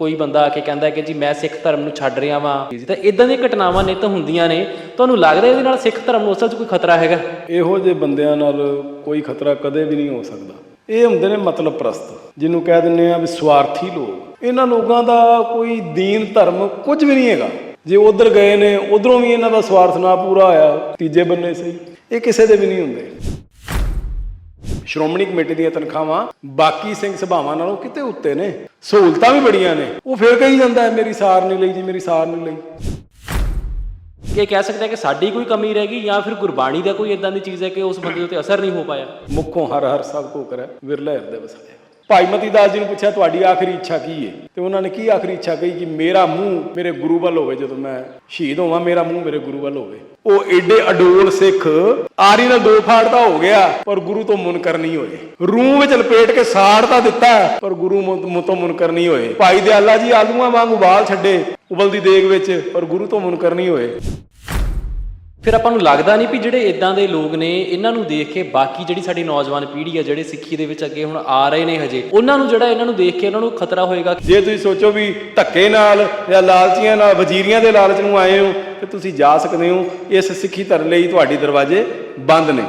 ਕੋਈ ਬੰਦਾ ਆ ਕੇ ਕਹਿੰਦਾ ਕਿ ਜੀ ਮੈਂ ਸਿੱਖ ਧਰਮ ਨੂੰ ਛੱਡ ਰਿਹਾ ਵਾਂ। ਜੀ ਤਾਂ ਇਦਾਂ ਦੀਆਂ ਘਟਨਾਵਾਂ ਨਿਤ ਹੁੰਦੀਆਂ ਨੇ। ਤੁਹਾਨੂੰ ਲੱਗਦਾ ਇਹਦੇ ਨਾਲ ਸਿੱਖ ਧਰਮ ਨੂੰ ਅਸਲ 'ਚ ਕੋਈ ਖਤਰਾ ਹੈਗਾ? ਇਹੋ ਜਿਹੇ ਬੰਦਿਆਂ ਨਾਲ ਕੋਈ ਖਤਰਾ ਕਦੇ ਵੀ ਨਹੀਂ ਹੋ ਸਕਦਾ। ਇਹ ਹੁੰਦੇ ਨੇ ਮਤਲਬ ਪ੍ਰਸਤ, ਜਿਹਨੂੰ ਕਹਿ ਦਿੰਦੇ ਆ ਵੀ ਸਵਾਰਥੀ ਲੋਕ। ਇਹਨਾਂ ਲੋਕਾਂ ਦਾ ਕੋਈ ਦੀਨ ਧਰਮ ਕੁਝ ਵੀ ਨਹੀਂ ਹੈਗਾ। ਜੇ ਉਧਰ ਗਏ ਨੇ, ਉਧਰੋਂ ਵੀ ਇਹਨਾਂ ਦਾ ਸਵਾਰਥ ਨਾ ਪੂਰਾ ਹੋਇਆ, ਤੀਜੇ ਬੰਨੇ ਸਹੀ। ਇਹ ਕਿਸੇ ਦੇ ਵੀ ਨਹੀਂ ਹੁੰਦੇ। ਸ਼੍ਰੋਮਣੀ ਕਮੇਟੀ ਦੀਆਂ ਤਨਖਾਹਾਂ ਬਾਕੀ ਸਿੰਘ ਸਭਾਵਾਂ ਨਾਲੋਂ ਕਿਤੇ ਉੱਤੇ ਨੇ। ਸਹੂਲਤਾਂ ਵੀ ਬੜੀਆਂ ਨੇ। ਉਹ ਫਿਰ ਕਹੀ ਜਾਂਦਾ ਹੈ ਮੇਰੀ ਸਾਰ ਨਹੀਂ ਲਈ ਜੀ ਮੇਰੀ ਸਾਰ ਨਹੀਂ ਲਈ। ਇਹ ਕਹਿ ਸਕਦੇ ਆ ਕਿ ਸਾਡੀ ਕੋਈ ਕਮੀ ਰਹਿ ਗਈ ਜਾਂ ਫਿਰ ਗੁਰਬਾਣੀ ਦਾ ਕੋਈ ਇਦਾਂ ਦੀ ਚੀਜ਼ ਹੈ ਕਿ ਉਸ ਬੰਦੇ ਉੱਤੇ ਅਸਰ ਨਹੀਂ ਹੋ ਪਾਇਆ। ਮੁਖੋਂ ਹਰ ਹਰ ਸਭ ਕੋ ਕਰੈ ਵਿਰਲੇ ਹਿਰਦੇ ਵਸਾਇਆ। ਭਾਈ ਮਤੀ ਦਾਸ ਜੀ ਨੂੰ ਪੁੱਛਿਆ, ਤੁਹਾਡੀ ਆਖਰੀ ਇੱਛਾ ਕੀ ਹੈ ਤੇ ਉਹਨਾਂ ਨੇ ਕੀ ਆਖਰੀ ਇੱਛਾ ਕਹੀ ਕਿ ਮੇਰਾ ਮੂੰਹ ਮੇਰੇ ਗੁਰੂ ਵੱਲ ਹੋਵੇ, ਜਦੋਂ ਮੈਂ ਸ਼ਹੀਦ ਹੋਵਾਂ, ਮੇਰਾ ਮੂੰਹ ਮੇਰੇ ਗੁਰੂ ਵੱਲ ਹੋਵੇ। ਉਹ ਏਡੇ ਅਡੋਲ ਸਿੱਖ, ਆਰੀ ਨਾਲ ਦੋ ਫਾੜਦਾ ਹੋ ਗਿਆ, ਪਰ ਗੁਰੂ ਤੋਂ ਮੁਨਕਰ ਨਹੀਂ ਹੋਏ। ਰੂਹ ਵਿੱਚ ਲਪੇਟ ਕੇ ਸਾੜ ਤਾਂ ਦਿੱਤਾ, ਪਰ ਗੁਰੂ ਮੁ- ਤੋਂ ਮੁਨਕਰ ਨਹੀਂ ਹੋਏ। ਭਾਈ ਦਿਆਲਾ ਜੀ ਆਲੂਆਂ ਵਾਂਗ ਉਬਾਲ ਛੱਡੇ, ਉਬਲਦੀ ਦੇਗ ਵਿੱਚ, ਪਰ ਗੁਰੂ ਤੋਂ ਮੁਨਕਰ ਨਹੀਂ ਹੋਏ। ਫਿਰ ਆਪਾਂ ਨੂੰ ਲੱਗਦਾ ਨਹੀਂ ਵੀ ਜਿਹੜੇ ਇਦਾਂ ਦੇ ਲੋਕ ਨੇ, ਇਹਨਾਂ ਨੂੰ ਦੇਖ ਕੇ ਬਾਕੀ ਜਿਹੜੀ ਸਾਡੀ ਨੌਜਵਾਨ ਪੀੜ੍ਹੀ ਆ, ਜਿਹੜੇ ਸਿੱਖੀ ਦੇ ਵਿੱਚ ਅੱਗੇ ਹੁਣ ਆ ਰਹੇ ਨੇ ਹਜੇ, ਉਹਨਾਂ ਨੂੰ ਜਿਹੜਾ ਇਹਨਾਂ ਨੂੰ ਦੇਖ ਕੇ ਉਹਨਾਂ ਨੂੰ ਖਤਰਾ ਹੋਏਗਾ ਜੇ ਤੁਸੀਂ ਸੋਚੋ ਵੀ ਧੱਕੇ ਨਾਲ ਜਾਂ ਲਾਲਚੀਆਂ ਨਾਲ, ਵਜ਼ੀਰੀਆਂ ਦੇ ਲਾਲਚ ਨੂੰ ਆਏ ਹੋ, ਤੇ ਤੁਸੀਂ ਜਾ ਸਕਦੇ ਹੋ, ਇਸ ਸਿੱਖੀ ਧਰਮ ਲਈ ਤੁਹਾਡੇ ਦਰਵਾਜ਼ੇ ਬੰਦ ਨੇ।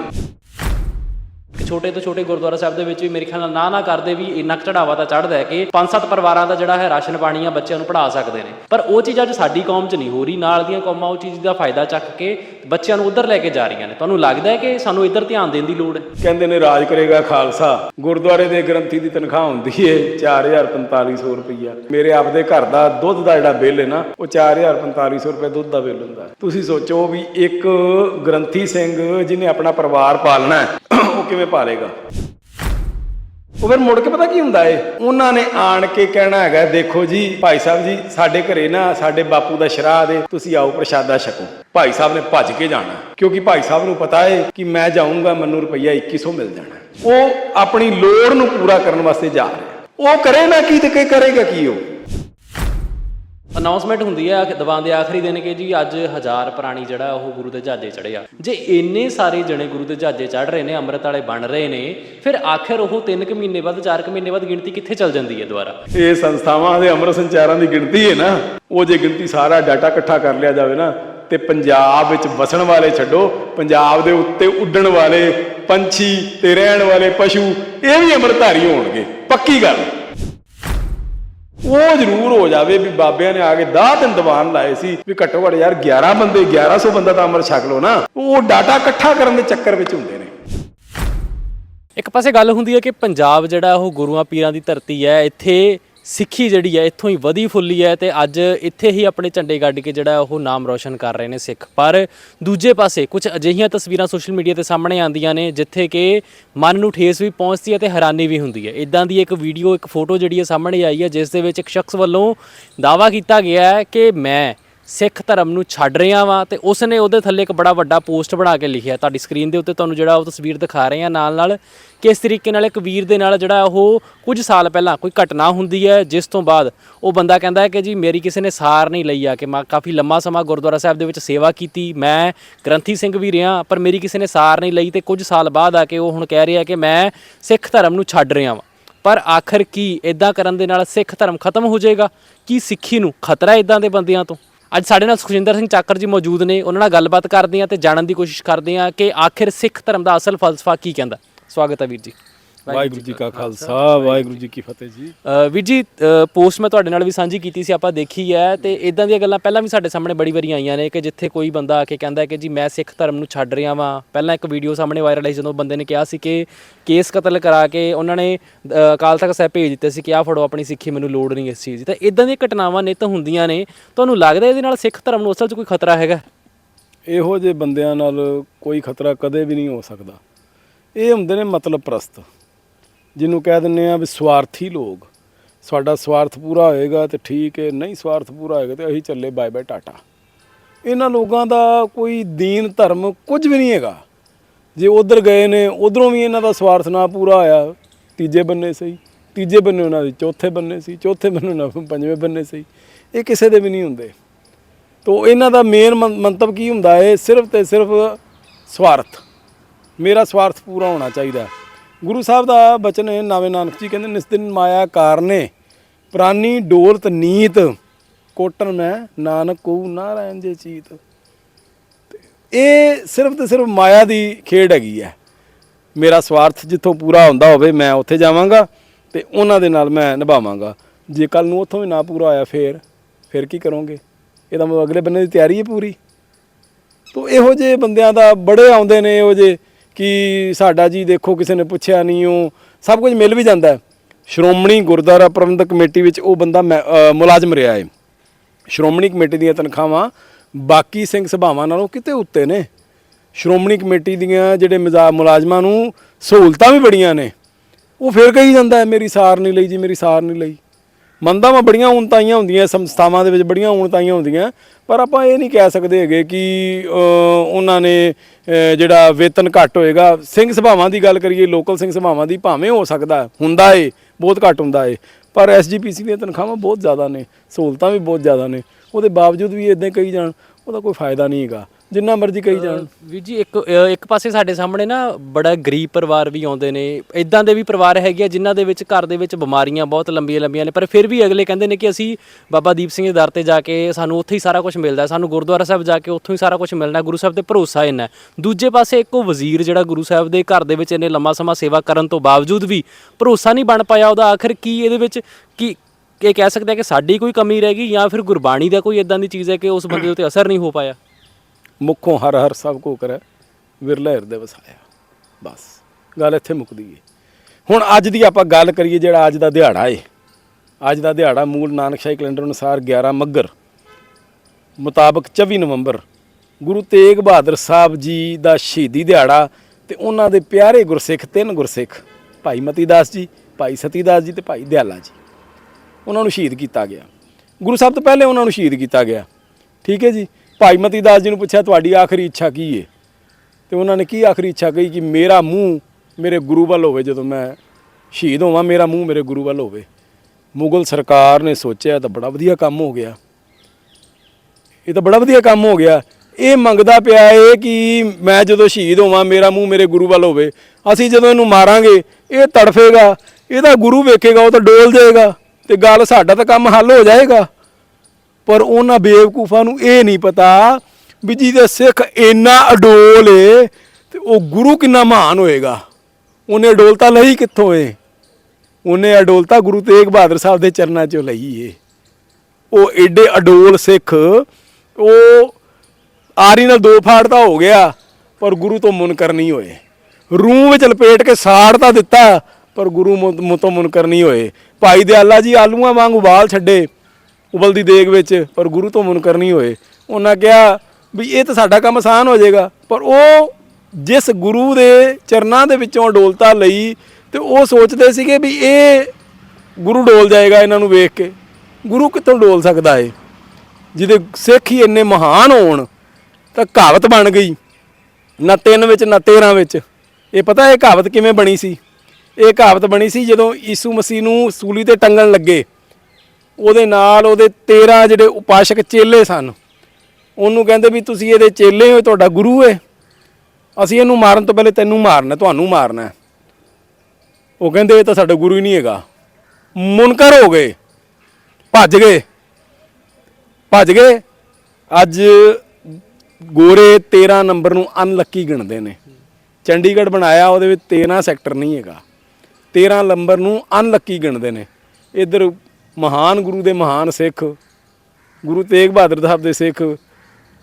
ਛੋਟੇ ਤੋਂ ਛੋਟੇ ਗੁਰਦੁਆਰਾ ਸਾਹਿਬ ਦੇ ਵਿੱਚ ਵੀ ਮੇਰੇ ਖਿਆਲ ਨਾਲ ਨਾ ਨਾ ਕਰਦੇ ਵੀ ਇੰਨਾ ਕੁ ਚੜਾਵਾ ਤਾਂ ਚੜਦਾ ਹੈ ਕਿ ਪੰਜ ਸੱਤ ਪਰਿਵਾਰਾਂ ਦਾ ਜਿਹੜਾ ਹੈ ਰਾਸ਼ਨ ਪਾਣੀ ਆ ਬੱਚਿਆਂ ਨੂੰ ਪੜ੍ਹਾ ਸਕਦੇ ਨੇ। ਪਰ ਉਹ ਚੀਜ਼ ਅੱਜ ਸਾਡੀ ਕੌਮ 'ਚ ਨਹੀਂ ਹੋ ਰਹੀ। ਨਾਲ ਦੀਆਂ ਕੌਮਾਂ ਉਹ ਚੀਜ਼ ਦਾ ਫਾਇਦਾ ਚੱਕ ਕੇ ਬੱਚਿਆਂ ਨੂੰ ਉਧਰ ਲੈ ਕੇ ਜਾ ਰਹੀਆਂ ਨੇ। ਤੁਹਾਨੂੰ ਲੱਗਦਾ ਹੈ ਕਿ ਸਾਨੂੰ ਇੱਧਰ ਧਿਆਨ ਦੇਣ ਦੀ ਲੋੜ ਹੈ? ਕਹਿੰਦੇ ਨੇ, ਰਾਜ ਕਰੇਗਾ ਖਾਲਸਾ। ਗੁਰਦੁਆਰੇ ਦੇ ਗ੍ਰੰਥੀ ਦੀ ਤਨਖਾਹ ਹੁੰਦੀ ਏ 4450 ਰੁਪਈਆ। ਮੇਰੇ ਆਪਦੇ ਘਰ ਦਾ ਦੁੱਧ ਦਾ ਜਿਹੜਾ ਬਿੱਲ ਹੈ ਨਾ, ਉਹ 4450 ਰੁਪਏ ਦੁੱਧ ਦਾ ਬਿੱਲ ਹੁੰਦਾ। ਤੁਸੀਂ ਸੋਚੋ ਵੀ ਇੱਕ ਗ੍ਰੰਥੀ ਸਿੰਘ ਜਿਹਨੇ ਆਪਣਾ ਪਰਿਵਾਰ ਪਾਲਣਾ ਹੈ, ਉਹ ਕਿਵੇਂ ਪਾਲੇਗਾ ਉਹ ਫਿਰ ਮੁੜ ਕੇ ਪਤਾ ਕੀ ਹੁੰਦਾ ਏ? ਉਹਨਾਂ ਨੇ ਆਣ ਕੇ ਕਹਿਣਾ ਹੈਗਾ, ਦੇਖੋ ਜੀ, ਭਾਈ ਸਾਹਿਬ ਜੀ, ਸਾਡੇ ਘਰੇ ਨਾ, ਸਾਡੇ ਬਾਪੂ ਦਾ ਸ਼ਰਾਧ ਏ, ਤੁਸੀਂ ਆਓ ਪ੍ਰਸ਼ਾਦਾ ਛਕੋ। ਭਾਈ ਸਾਹਿਬ ਨੇ ਭੱਜ ਕੇ ਜਾਣਾ। ਕਿਉਂਕਿ ਭਾਈ ਸਾਹਿਬ ਨੂੰ ਪਤਾ ਏ ਕਿ ਮੈਂ ਜਾਊਂਗਾ, ਮੈਨੂੰ ਰੁਪਈਆ 2100 ਮਿਲ ਜਾਣਾ। ਉਹ ਆਪਣੀ ਲੋੜ ਨੂੰ ਪੂਰਾ ਕਰਨ ਵਾਸਤੇ ਜਾ ਰਿਹਾ। ਉਹ ਕਰੇ ਨਾ ਕੀ ਤੇ ਕੀ ਕਰੇਗਾ ਕੀ ਉਹ? ਅਨਾਉਂਸਮੈਂਟ ਹੁੰਦੀ ਹੈ ਦੀਵਾਨ ਦੇ ਆਖਰੀ ਦਿਨ ਕਿ ਜੀ ਅੱਜ ਹਜ਼ਾਰ ਪ੍ਰਾਣੀ ਜਿਹੜਾ ਉਹ ਗੁਰੂ ਦੇ ਜਹਾਜ਼ੇ ਚੜਿਆ ਜੇ ਇੰਨੇ ਸਾਰੇ ਜਣੇ ਗੁਰੂ ਦੇ ਜਹਾਜ਼ੇ ਚੜ ਰਹੇ ਨੇ, ਅੰਮ੍ਰਿਤ ਵਾਲੇ ਬਣ ਰਹੇ ਨੇ, ਫਿਰ ਆਖਿਰ ਉਹ 3 ਕੁ ਮਹੀਨੇ ਬਾਅਦ 4 ਕੁ ਮਹੀਨੇ ਬਾਅਦ ਗਿਣਤੀ ਕਿੱਥੇ ਚੱਲ ਜਾਂਦੀ ਹੈ ਦੁਬਾਰਾ? ਇਹ ਸੰਸਥਾਵਾਂ ਦੇ ਅੰਮ੍ਰਿਤ ਸੰਚਾਰਾਂ ਦੀ ਗਿਣਤੀ ਹੈ ਨਾ, ਉਹ ਜੇ ਗਿਣਤੀ ਸਾਰਾ ਡਾਟਾ ਇਕੱਠਾ ਕਰ ਲਿਆ ਜਾਵੇ ਨਾ, ਤੇ ਪੰਜਾਬ ਵਿੱਚ ਵਸਣ ਵਾਲੇ ਛੱਡੋ, ਪੰਜਾਬ ਦੇ ਉੱਤੇ ਉੱਡਣ ਵਾਲੇ ਪੰਛੀ ਤੇ ਰਹਿਣ ਵਾਲੇ ਪਸ਼ੂ, ਇਹ ਵੀ ਅੰਮ੍ਰਿਤਧਾਰੀ ਹੋਣਗੇ, ਪੱਕੀ ਗੱਲ। ਉਹ ਜ਼ਰੂਰ ਹੋ ਜਾਵੇ ਵੀ ਬਾਬਿਆਂ ਨੇ ਆ ਕੇ 10 ਦਿਨ ਦੀਵਾਨ ਲਾਏ ਸੀ ਵੀ ਘੱਟੋ ਘੱਟ ਯਾਰ 11 ਬੰਦੇ 1100 ਬੰਦਾ ਤਾਂ ਅਮਰ ਛਕ ਲਓ ਨਾ। ਉਹ ਡਾਟਾ ਇਕੱਠਾ ਕਰਨ ਦੇ ਚੱਕਰ ਵਿੱਚ ਹੁੰਦੇ ਨੇ। ਇੱਕ ਪਾਸੇ ਗੱਲ ਹੁੰਦੀ ਹੈ ਕਿ ਪੰਜਾਬ ਜਿਹੜਾ ਉਹ ਗੁਰੂਆਂ ਪੀਰਾਂ ਦੀ ਧਰਤੀ ਹੈ, ਇੱਥੇ ਸਿੱਖੀ ਜਿਹੜੀ ਹੈ, ਇੱਥੋਂ ਹੀ ਵਧੀ ਫੁੱਲੀ ਹੈ ਤੇ ਅੱਜ ਇੱਥੇ ਹੀ ਆਪਣੇ ਝੰਡੇ ਗੱਡ ਕੇ ਜਿਹੜਾ ਉਹ ਨਾਮ ਰੋਸ਼ਨ ਕਰ ਰਹੇ ਨੇ ਸਿੱਖ। ਪਰ ਦੂਜੇ ਪਾਸੇ ਕੁਝ ਅਜਿਹੀਆਂ ਤਸਵੀਰਾਂ ਸੋਸ਼ਲ ਮੀਡੀਆ ਤੇ ਸਾਹਮਣੇ ਆਉਂਦੀਆਂ ਨੇ, ਜਿੱਥੇ ਕਿ ਮਨ ਨੂੰ ਠੇਸ ਵੀ ਪਹੁੰਚਦੀ ਹੈ ਤੇ ਹੈਰਾਨੀ ਵੀ ਹੁੰਦੀ ਹੈ। ਇਦਾਂ ਦੀ ਇੱਕ ਵੀਡੀਓ, ਇੱਕ ਫੋਟੋ ਜਿਹੜੀ ਹੈ ਸਾਹਮਣੇ ਆਈ ਹੈ, ਜਿਸ ਦੇ ਵਿੱਚ ਇੱਕ ਸ਼ਖਸ ਵੱਲੋਂ ਦਾਵਾ ਕੀਤਾ ਗਿਆ ਹੈ ਕਿ ਮੈਂ ਸਿੱਖ ਧਰਮ ਨੂੰ ਛੱਡ ਰਿਹਾ ਵਾਂ ਤੇ ਉਸ ਨੇ ਉਹਦੇ ਥੱਲੇ ਇੱਕ ਬੜਾ ਵੱਡਾ ਪੋਸਟ ਬਣਾ ਕੇ ਲਿਖਿਆ। ਤੁਹਾਡੀ ਸਕਰੀਨ ਦੇ ਉੱਤੇ ਤੁਹਾਨੂੰ ਜਿਹੜਾ ਉਹ ਤਸਵੀਰ ਦਿਖਾ ਰਹੇ ਆ ਨਾਲ ਨਾਲ ਕਿਸ ਤਰੀਕੇ ਨਾਲ ਇੱਕ ਵੀਰ ਦੇ ਨਾਲ ਜਿਹੜਾ ਉਹ ਕੁਝ ਸਾਲ ਪਹਿਲਾਂ ਕੋਈ ਘਟਨਾ ਹੁੰਦੀ ਹੈ, ਜਿਸ ਤੋਂ ਬਾਅਦ ਉਹ ਬੰਦਾ ਕਹਿੰਦਾ ਹੈ ਕਿ ਜੀ ਮੇਰੀ ਕਿਸੇ ਨੇ ਸਾਰ ਨਹੀਂ ਲਈ ਆ, ਕਿ ਮੈਂ ਕਾਫੀ ਲੰਮਾ ਸਮਾਂ ਗੁਰਦੁਆਰਾ ਸਾਹਿਬ ਦੇ ਵਿੱਚ ਸੇਵਾ ਕੀਤੀ, ਮੈਂ ਗ੍ਰੰਥੀ ਸਿੰਘ ਵੀ ਰਿਹਾ, ਪਰ ਮੇਰੀ ਕਿਸੇ ਨੇ ਸਾਰ ਨਹੀਂ ਲਈ ਤੇ ਕੁਝ ਸਾਲ ਬਾਅਦ ਆ ਕੇ ਉਹ ਹੁਣ ਕਹਿ ਰਿਹਾ ਕਿ ਮੈਂ ਸਿੱਖ ਧਰਮ ਨੂੰ ਛੱਡ ਰਿਹਾ ਵਾਂ। ਪਰ ਆਖਰ ਕੀ ਇਦਾਂ ਕਰਨ ਦੇ ਨਾਲ ਸਿੱਖ ਧਰਮ ਖਤਮ ਹੋ ਜਾਏਗਾ? ਕੀ ਸਿੱਖੀ ਨੂੰ ਖਤਰਾ ਇਦਾਂ ਦੇ ਬੰਦਿਆਂ ਤੋਂ? ਅੱਜ ਸਾਡੇ ਨਾਲ ਸੁਖਜਿੰਦਰ ਸਿੰਘ ਚਾਕਰ ਜੀ ਮੌਜੂਦ ਨੇ, ਉਹਨਾਂ ਨਾਲ ਗੱਲਬਾਤ ਕਰਦੇ ਹਾਂ ਤੇ ਜਾਣਨ ਦੀ ਕੋਸ਼ਿਸ਼ ਕਰਦੇ ਹਾਂ ਕਿ ਆਖਿਰ ਸਿੱਖ ਧਰਮ ਦਾ ਅਸਲ ਫਲਸਫਾ ਕੀ ਕਹਿੰਦਾ। ਸਵਾਗਤ ਹੈ ਵੀਰ ਜੀ। ਵਾਹਿਗੁਰੂ ਜੀ ਕਾ ਖਾਲਸਾ ਵਾਹਿਗੁਰੂ ਜੀ ਕੀ ਫਤਿਹ ਜੀ। ਵੀਰ ਜੀ ਪੋਸਟ ਮੈਂ ਤੁਹਾਡੇ ਨਾਲ ਵੀ ਸਾਂਝੀ ਕੀਤੀ ਸੀ ਆਪਾਂ ਦੇਖੀ ਹੈ ਤੇ ਇਦਾਂ ਦੀਆਂ ਗੱਲਾਂ ਪਹਿਲਾਂ ਵੀ ਸਾਡੇ ਸਾਹਮਣੇ ਬੜੀ ਵਾਰੀ ਆਈਆਂ ਨੇ ਕਿ ਜਿੱਥੇ ਕੋਈ ਬੰਦਾ ਆ ਕੇ ਕਹਿੰਦਾ ਹੈ ਕਿ ਜੀ ਮੈਂ ਸਿੱਖ ਧਰਮ ਨੂੰ ਛੱਡ ਰਿਹਾ ਵਾਂ। ਪਹਿਲਾਂ ਇੱਕ ਵੀਡੀਓ ਸਾਹਮਣੇ ਵਾਇਰਲ ਆਈ ਜਦੋਂ ਬੰਦੇ ਨੇ ਕਿਹਾ ਸੀ ਕਿ ਕੇਸ ਕਤਲ ਕਰਾ ਕੇ ਉਹਨਾਂ ਨੇ ਅਕਾਲ ਤਖਤ ਸਾਹਿਬ ਭੇਜ ਦਿੱਤੇ ਸੀ ਕਿ ਆਹ ਫੜੋ ਆਪਣੀ ਸਿੱਖੀ ਮੈਨੂੰ ਲੋੜ ਨਹੀਂ ਇਸ ਚੀਜ਼ ਦੀ। ਤਾਂ ਇਦਾਂ ਦੀਆਂ ਘਟਨਾਵਾਂ ਨਿਤ ਹੁੰਦੀਆਂ ਨੇ। ਤੁਹਾਨੂੰ ਲੱਗਦਾ ਇਹਦੇ ਨਾਲ ਸਿੱਖ ਧਰਮ ਨੂੰ ਅਸਲ 'ਚ ਕੋਈ ਖਤਰਾ ਹੈਗਾ? ਇਹੋ ਜਿਹੇ ਬੰਦਿਆਂ ਨਾਲ ਕੋਈ ਖਤਰਾ ਕਦੇ ਵੀ ਨਹੀਂ ਹੋ ਸਕਦਾ। ਇਹ ਹੁੰਦੇ ਨੇ ਮਤਲਬ ਪ੍ਰਸਤ। ਜਿਹਨੂੰ ਕਹਿ ਦਿੰਦੇ ਆ ਵੀ ਸਵਾਰਥੀ ਲੋਕ। ਸਾਡਾ ਸਵਾਰਥ ਪੂਰਾ ਹੋਏਗਾ ਤੇ ਠੀਕ ਹੈ, ਨਹੀਂ ਸਵਾਰਥ ਪੂਰਾ ਹੋਏਗਾ ਤੇ ਅਸੀਂ ਚੱਲੇ ਬਾਏ ਬਾਏ ਟਾਟਾ। ਇਹਨਾਂ ਲੋਕਾਂ ਦਾ ਕੋਈ ਦੀਨ ਧਰਮ ਕੁਝ ਵੀ ਨਹੀਂ ਹੈਗਾ। ਜੇ ਉਧਰ ਗਏ ਨੇ, ਉਧਰੋਂ ਵੀ ਇਹਨਾਂ ਦਾ ਸਵਾਰਥ ਨਾ ਪੂਰਾ ਹੋਇਆ, ਤੀਜੇ ਬੰਨੇ ਸਹੀ, ਤੀਜੇ ਬੰਨੇ ਉਹਨਾਂ ਦੇ ਚੌਥੇ ਬੰਨੇ ਸੀ ਚੌਥੇ ਬੰਨੇ ਉਹਨਾਂ ਦੇ ਪੰਜਵੇਂ ਬੰਨੇ ਸਹੀ, ਇਹ ਕਿਸੇ ਦੇ ਵੀ ਨਹੀਂ ਹੁੰਦੇ। ਤੋ ਇਹਨਾਂ ਦਾ ਮੇਨ ਮੰਤਵ ਕੀ ਹੁੰਦਾ ਹੈ? ਸਿਰਫ ਤੇ ਸਿਰਫ ਸਵਾਰਥ। ਮੇਰਾ ਸਵਾਰਥ ਪੂਰਾ ਹੋਣਾ ਚਾਹੀਦਾ ਗੁਰੂ ਸਾਹਿਬ ਦਾ ਬਚਨ ਹੈ, ਨਾਵੇਂ ਨਾਨਕ ਜੀ ਕਹਿੰਦੇ, ਨਿਸ ਦਿਨ ਮਾਇਆ ਕਾਰਨੇ, ਪ੍ਰਾਨੀ ਡੋਲਤ ਨੀਤ, ਕੋਟਨ ਮੈਂ ਨਾਨਕ ਕੋ ਨਾਰਾਇਣ ਜੇ ਚੀਤ। ਇਹ ਸਿਰਫ ਤੇ ਸਿਰਫ ਮਾਇਆ ਦੀ ਖੇਡ ਹੈਗੀ ਹੈ। ਮੇਰਾ ਸਵਾਰਥ ਜਿੱਥੋਂ ਪੂਰਾ ਹੁੰਦਾ ਹੋਵੇ ਮੈਂ ਉੱਥੇ ਜਾਵਾਂਗਾ ਤੇ ਉਹਨਾਂ ਦੇ ਨਾਲ ਮੈਂ ਨਿਭਾਵਾਂਗਾ। ਜੇ ਕੱਲ ਨੂੰ ਉੱਥੋਂ ਵੀ ਨਾ ਪੂਰਾ ਹੋਇਆ ਫੇਰ, ਫਿਰ ਕੀ ਕਰੋਗੇ? ਇਹਦਾ ਮਤਲਬ ਅਗਲੇ ਬੰਨੇ ਦੀ ਤਿਆਰੀ ਹੈ ਪੂਰੀ। ਤੋ ਇਹੋ ਜਿਹੇ ਬੰਦਿਆਂ ਦਾ ਬੜੇ ਆਉਂਦੇ ਨੇ, ਇਹੋ ਜਿਹੇ ਕਿ ਸਾਡਾ ਜੀ ਦੇਖੋ ਕਿਸੇ ਨੇ ਪੁੱਛਿਆ ਨਹੀਂ ਉਹ, ਸਭ ਕੁਝ ਮਿਲ ਵੀ ਜਾਂਦਾ ਸ਼੍ਰੋਮਣੀ ਗੁਰਦੁਆਰਾ ਪ੍ਰਬੰਧਕ ਕਮੇਟੀ ਵਿੱਚ ਉਹ ਬੰਦਾ ਮੈਂ- ਮੁਲਾਜ਼ਮ ਰਿਹਾ ਹੈ। ਸ਼੍ਰੋਮਣੀ ਕਮੇਟੀ ਦੀਆਂ ਤਨਖਾਹਾਂ ਬਾਕੀ ਸਿੰਘ ਸਭਾਵਾਂ ਨਾਲੋਂ ਕਿਤੇ ਉੱਤੇ ਨੇ। ਸ਼੍ਰੋਮਣੀ ਕਮੇਟੀ ਦੀਆਂ ਜਿਹੜੇ ਮਜ਼ਾ- ਮੁਲਾਜ਼ਮਾਂ ਨੂੰ ਸਹੂਲਤਾਂ ਵੀ ਬੜੀਆਂ ਨੇ। ਉਹ ਫਿਰ ਕਹੀ ਜਾਂਦਾ ਮੇਰੀ ਸਾਰ ਨਹੀਂ ਲਈ ਜੀ, ਮੇਰੀ ਸਾਰ ਨਹੀਂ ਲਈ। ਮੰਨਦਾ ਮੈਂ ਬੜੀਆਂ ਉਣਤਾਈਆਂ ਹੁੰਦੀਆਂ, ਸੰਸਥਾਵਾਂ ਦੇ ਵਿੱਚ ਬੜੀਆਂ ਉਣਤਾਈਆਂ ਹੁੰਦੀਆਂ, ਪਰ ਆਪਾਂ ਇਹ ਨਹੀਂ ਕਹਿ ਸਕਦੇ ਹੈਗੇ ਕਿ ਉਹਨਾਂ ਨੇ ਜਿਹੜਾ ਵੇਤਨ ਘੱਟ ਹੋਏਗਾ, ਸਿੰਘ ਸਭਾਵਾਂ ਦੀ ਗੱਲ ਕਰੀਏ, ਲੋਕਲ ਸਿੰਘ ਸਭਾਵਾਂ ਦੀ ਭਾਵੇਂ ਹੋ ਸਕਦਾ ਹੁੰਦਾ ਏ, ਬਹੁਤ ਘੱਟ ਹੁੰਦਾ ਏ, ਪਰ ਐਸਜੀਪੀਸੀ ਦੀਆਂ ਤਨਖਾਹਾਂ ਬਹੁਤ ਜ਼ਿਆਦਾ ਨੇ, ਸਹੂਲਤਾਂ ਵੀ ਬਹੁਤ ਜ਼ਿਆਦਾ ਨੇ, ਉਹਦੇ ਬਾਵਜੂਦ ਵੀ ਇਦਾਂ ਕਹੀ ਜਾਣ, ਉਹਦਾ ਕੋਈ ਫਾਇਦਾ ਨਹੀਂ ਹੈਗਾ। ਜਿੰਨਾ ਮਰਜ਼ੀ ਕਹੀ ਜਾਣ। ਵੀਰ ਜੀ, ਇੱਕ ਇੱਕ ਪਾਸੇ ਸਾਡੇ ਸਾਹਮਣੇ ਨਾ ਬੜਾ ਗਰੀਬ ਪਰਿਵਾਰ ਵੀ ਆਉਂਦੇ ਨੇ। ਇਦਾਂ ਦੇ ਵੀ ਪਰਿਵਾਰ ਹੈਗੇ ਆ ਜਿਨ੍ਹਾਂ ਦੇ ਵਿੱਚ ਘਰ ਦੇ ਵਿੱਚ ਬਿਮਾਰੀਆਂ ਬਹੁਤ ਲੰਬੀਆਂ ਲੰਬੀਆਂ ਨੇ। ਪਰ ਫਿਰ ਵੀ ਅਗਲੇ ਕਹਿੰਦੇ ਨੇ ਕਿ ਅਸੀਂ ਬਾਬਾ ਦੀਪ ਸਿੰਘ ਦੇ ਦਰ ਤੇ ਜਾ ਕੇ ਸਾਨੂੰ ਉੱਥੇ ਹੀ ਸਾਰਾ ਕੁਝ ਮਿਲਦਾ ਸਾਨੂੰ ਗੁਰਦੁਆਰਾ ਸਾਹਿਬ ਜਾ ਕੇ ਉੱਥੋਂ ਹੀ ਸਾਰਾ ਕੁਝ ਮਿਲਣਾ ਗੁਰੂ ਸਾਹਿਬ ਤੇ ਭਰੋਸਾ ਇੰਨਾ ਦੂਜੇ ਪਾਸੇ ਇੱਕੋ ਵਜ਼ੀਰ ਜਿਹੜਾ ਗੁਰੂ ਸਾਹਿਬ ਦੇ ਘਰ ਦੇ ਵਿੱਚ ਇੰਨੇ ਲੰਮਾ ਸਮਾਂ ਸੇਵਾ ਕਰਨ ਤੋਂ ਬਾਵਜੂਦ ਵੀ ਭਰੋਸਾ ਨਹੀਂ ਬਣ ਪਾਇਆ ਉਹਦਾ, ਆਖਰ ਕੀ ਇਹਦੇ ਵਿੱਚ ਕੀ ਇਹ ਕਹਿ ਸਕਦੇ ਆ ਕਿ ਸਾਡੀ ਕੋਈ ਕਮੀ ਰਹਿ ਗਈ ਜਾਂ ਫਿਰ ਗੁਰਬਾਣੀ ਦਾ ਕੋਈ ਇਦਾਂ ਦੀ ਚੀਜ਼ ਹੈ ਕਿ ਉਸ ਬੰਦੇ ਉੱਤੇ ਅਸਰ ਨਹੀਂ ਹੋ ਪਾਇਆ? ਮੁੱਖੋਂ ਹਰ ਹਰ ਸਭ ਕੋ ਕਰੈ, ਵਿਰਲਾ ਹਿਰਦੇ ਵਸਾਇਆ। ਬਸ, ਗੱਲ ਇੱਥੇ ਮੁੱਕਦੀ ਏ। ਹੁਣ ਅੱਜ ਦੀ ਆਪਾਂ ਗੱਲ ਕਰੀਏ ਜਿਹੜਾ ਅੱਜ ਦਾ ਦਿਹਾੜਾ ਏ। ਅੱਜ ਦਾ ਦਿਹਾੜਾ ਮੂਲ ਨਾਨਕਸ਼ਾਹੀ ਕੈਲੰਡਰ ਅਨੁਸਾਰ 11 ਮੱਗਰ, ਮੁਤਾਬਕ 24 ਨਵੰਬਰ, ਗੁਰੂ ਤੇਗ ਬਹਾਦਰ ਸਾਹਿਬ ਜੀ ਦਾ ਸ਼ਹੀਦੀ ਦਿਹਾੜਾ ਤੇ ਉਹਨਾਂ ਦੇ ਪਿਆਰੇ ਗੁਰਸਿੱਖ, ਤਿੰਨ ਗੁਰਸਿੱਖ, ਭਾਈ ਮਤੀ ਦਾਸ ਜੀ, ਭਾਈ ਸਤੀ ਦਾਸ ਜੀ ਤੇ ਭਾਈ ਦਿਆਲਾ ਜੀ। ਉਹਨਾਂ ਨੂੰ ਸ਼ਹੀਦ ਕੀਤਾ ਗਿਆ। ਗੁਰੂ ਸਾਹਿਬ ਤੋਂ ਪਹਿਲੇ ਉਹਨਾਂ ਨੂੰ ਸ਼ਹੀਦ ਕੀਤਾ ਗਿਆ। ਠੀਕ ਹੈ ਜੀ? ਭਾਈ ਮਤੀ ਦਾਸ ਜੀ ਨੂੰ ਪੁੱਛਿਆ, ਤੁਹਾਡੀ ਆਖਰੀ ਇੱਛਾ ਕੀ ਹੈ ਤੇ ਉਹਨਾਂ ਨੇ ਕੀ ਆਖਰੀ ਇੱਛਾ ਕਹੀ ਕਿ ਮੇਰਾ ਮੂੰਹ ਮੇਰੇ ਗੁਰੂ ਵੱਲ ਹੋਵੇ ਜਦੋਂ ਮੈਂ ਸ਼ਹੀਦ ਹੋਵਾਂ, ਮੇਰਾ ਮੂੰਹ ਮੇਰੇ ਗੁਰੂ ਵੱਲ ਹੋਵੇ। ਮੁਗਲ ਸਰਕਾਰ ਨੇ ਸੋਚਿਆ ਤਾਂ ਬੜਾ ਵਧੀਆ ਕੰਮ ਹੋ ਗਿਆ। ਇਹ ਤਾਂ ਬੜਾ ਵਧੀਆ ਕੰਮ ਹੋ ਗਿਆ। ਇਹ ਮੰਗਦਾ ਪਿਆ ਏ ਕਿ ਮੈਂ ਜਦੋਂ ਸ਼ਹੀਦ ਹੋਵਾਂ, ਮੇਰਾ ਮੂੰਹ ਮੇਰੇ ਗੁਰੂ ਵੱਲ ਹੋਵੇ। ਅਸੀਂ ਜਦੋਂ ਇਹਨੂੰ ਮਾਰਾਂਗੇ, ਇਹ ਤੜਫੇਗਾ, ਇਹਦਾ ਗੁਰੂ ਵੇਖੇਗਾ, ਉਹ ਤਾਂ ਡੋਲ ਜਾਏਗਾ ਤੇ ਗੱਲ ਸਾਡਾ ਤਾਂ ਕੰਮ ਹੱਲ ਹੋ ਜਾਏਗਾ। ਪਰ ਉਹਨਾਂ ਬੇਵਕੂਫਾਂ ਨੂੰ ਇਹ ਨਹੀਂ ਪਤਾ ਵੀ ਜਿਹਦੇ ਸਿੱਖ ਇੰਨਾ ਅਡੋਲ ਏ ਤੇ ਉਹ ਗੁਰੂ ਕਿੰਨਾ ਮਹਾਨ ਹੋਏਗਾ। ਉਹਨੇ ਅਡੋਲਤਾ ਲਈ ਕਿੱਥੋਂ ਏ? ਉਹਨੇ ਅਡੋਲਤਾ ਗੁਰੂ ਤੇਗ ਬਹਾਦਰ ਸਾਹਿਬ ਦੇ ਚਰਨਾਂ 'ਚੋਂ ਲਈ ਏ। ਉਹ ਏਡੇ ਅਡੋਲ ਸਿੱਖ, ਉਹ ਆਰੀ ਨਾਲ ਦੋ ਫਾੜ ਤਾਂ ਹੋ ਗਿਆ, ਪਰ ਗੁਰੂ ਤੋਂ ਮੁਨਕਰ ਨਹੀਂ ਹੋਏ। ਰੂਹ ਵਿੱਚ ਲਪੇਟ ਕੇ ਸਾੜ ਤਾਂ ਦਿੱਤਾ, ਪਰ ਗੁਰੂ ਮੁਤੋਂ ਮੁਨਕਰ ਨਹੀਂ ਹੋਏ। ਭਾਈ ਦਿਆਲਾ ਜੀ ਆਲੂਆਂ ਵਾਂਗ ਉਬਾਲ ਛੱਡੇ ਉਬਲਦੀ ਦੇਗ ਵਿੱਚ, ਪਰ ਗੁਰੂ ਤੋਂ ਮੁਨਕਰ ਨਹੀਂ ਹੋਏ। ਉਹਨਾਂ ਕਿਹਾ ਵੀ ਇਹ ਤਾਂ ਸਾਡਾ ਕੰਮ ਆਸਾਨ ਹੋ ਜਾਏਗਾ, ਪਰ ਉਹ ਜਿਸ ਗੁਰੂ ਦੇ ਚਰਨਾਂ ਦੇ ਵਿੱਚੋਂ ਡੋਲਤਾ ਲਈ, ਤੇ ਉਹ ਸੋਚਦੇ ਸੀਗੇ ਵੀ ਇਹ ਗੁਰੂ ਡੋਲ ਜਾਏਗਾ ਇਹਨਾਂ ਨੂੰ ਵੇਖ ਕੇ। ਗੁਰੂ ਕਿੱਥੋਂ ਡੋਲ ਸਕਦਾ ਏ? ਜਿਹਦੇ ਸਿੱਖ ਹੀ ਇੰਨੇ ਮਹਾਨ ਹੋਣ, ਤਾਂ ਕਹਾਵਤ ਬਣ ਗਈ। ਨਾ ਤਿੰਨ ਵਿੱਚ, ਨਾ 13 ਵਿੱਚ। ਇਹ ਪਤਾ ਇਹ ਕਹਾਵਤ ਕਿਵੇਂ ਬਣੀ ਸੀ? ਇਹ ਕਹਾਵਤ ਬਣੀ ਸੀ ਜਦੋਂ ਈਸੂ ਮਸੀਹ ਨੂੰ ਸੂਲੀ ਤੇ ਟੰਗਣ ਲੱਗੇ। ਉਹਦੇ ਨਾਲ ਉਹਦੇ 13 ਜਿਹੜੇ ਉਪਾਸ਼ਕ ਚੇਲੇ ਸਨ, ਉਹਨੂੰ ਕਹਿੰਦੇ ਵੀ ਤੁਸੀਂ ਇਹਦੇ ਚੇਲੇ ਹੋ ਤੁਹਾਡਾ ਗੁਰੂ ਹੈ ਅਸੀਂ ਇਹਨੂੰ ਮਾਰਨ ਤੋਂ ਪਹਿਲੇ ਤੈਨੂੰ ਮਾਰਨਾ, ਤੁਹਾਨੂੰ ਮਾਰਨਾ ਉਹ ਕਹਿੰਦੇ ਇਹ ਤਾਂ ਸਾਡਾ ਗੁਰੂ ਹੀ ਨਹੀਂ ਹੈਗਾ। ਮੁਨਕਰ ਹੋ ਗਏ, ਭੱਜ ਗਏ ਭੱਜ ਗਏ। ਅੱਜ ਗੋਰੇ 13 ਨੰਬਰ ਨੂੰ ਅਨਲੱਕੀ ਗਿਣਦੇ ਨੇ। ਚੰਡੀਗੜ੍ਹ ਬਣਾਇਆ, ਉਹਦੇ ਵਿੱਚ 13 ਸੈਕਟਰ ਨਹੀਂ ਹੈਗਾ। 13 ਨੰਬਰ ਨੂੰ ਅਨਲੱਕੀ ਗਿਣਦੇ ਨੇ। ਇਧਰ ਮਹਾਨ ਗੁਰੂ ਦੇ ਮਹਾਨ ਸਿੱਖ, ਗੁਰੂ ਤੇਗ ਬਹਾਦਰ ਸਾਹਿਬ ਦੇ ਸਿੱਖ,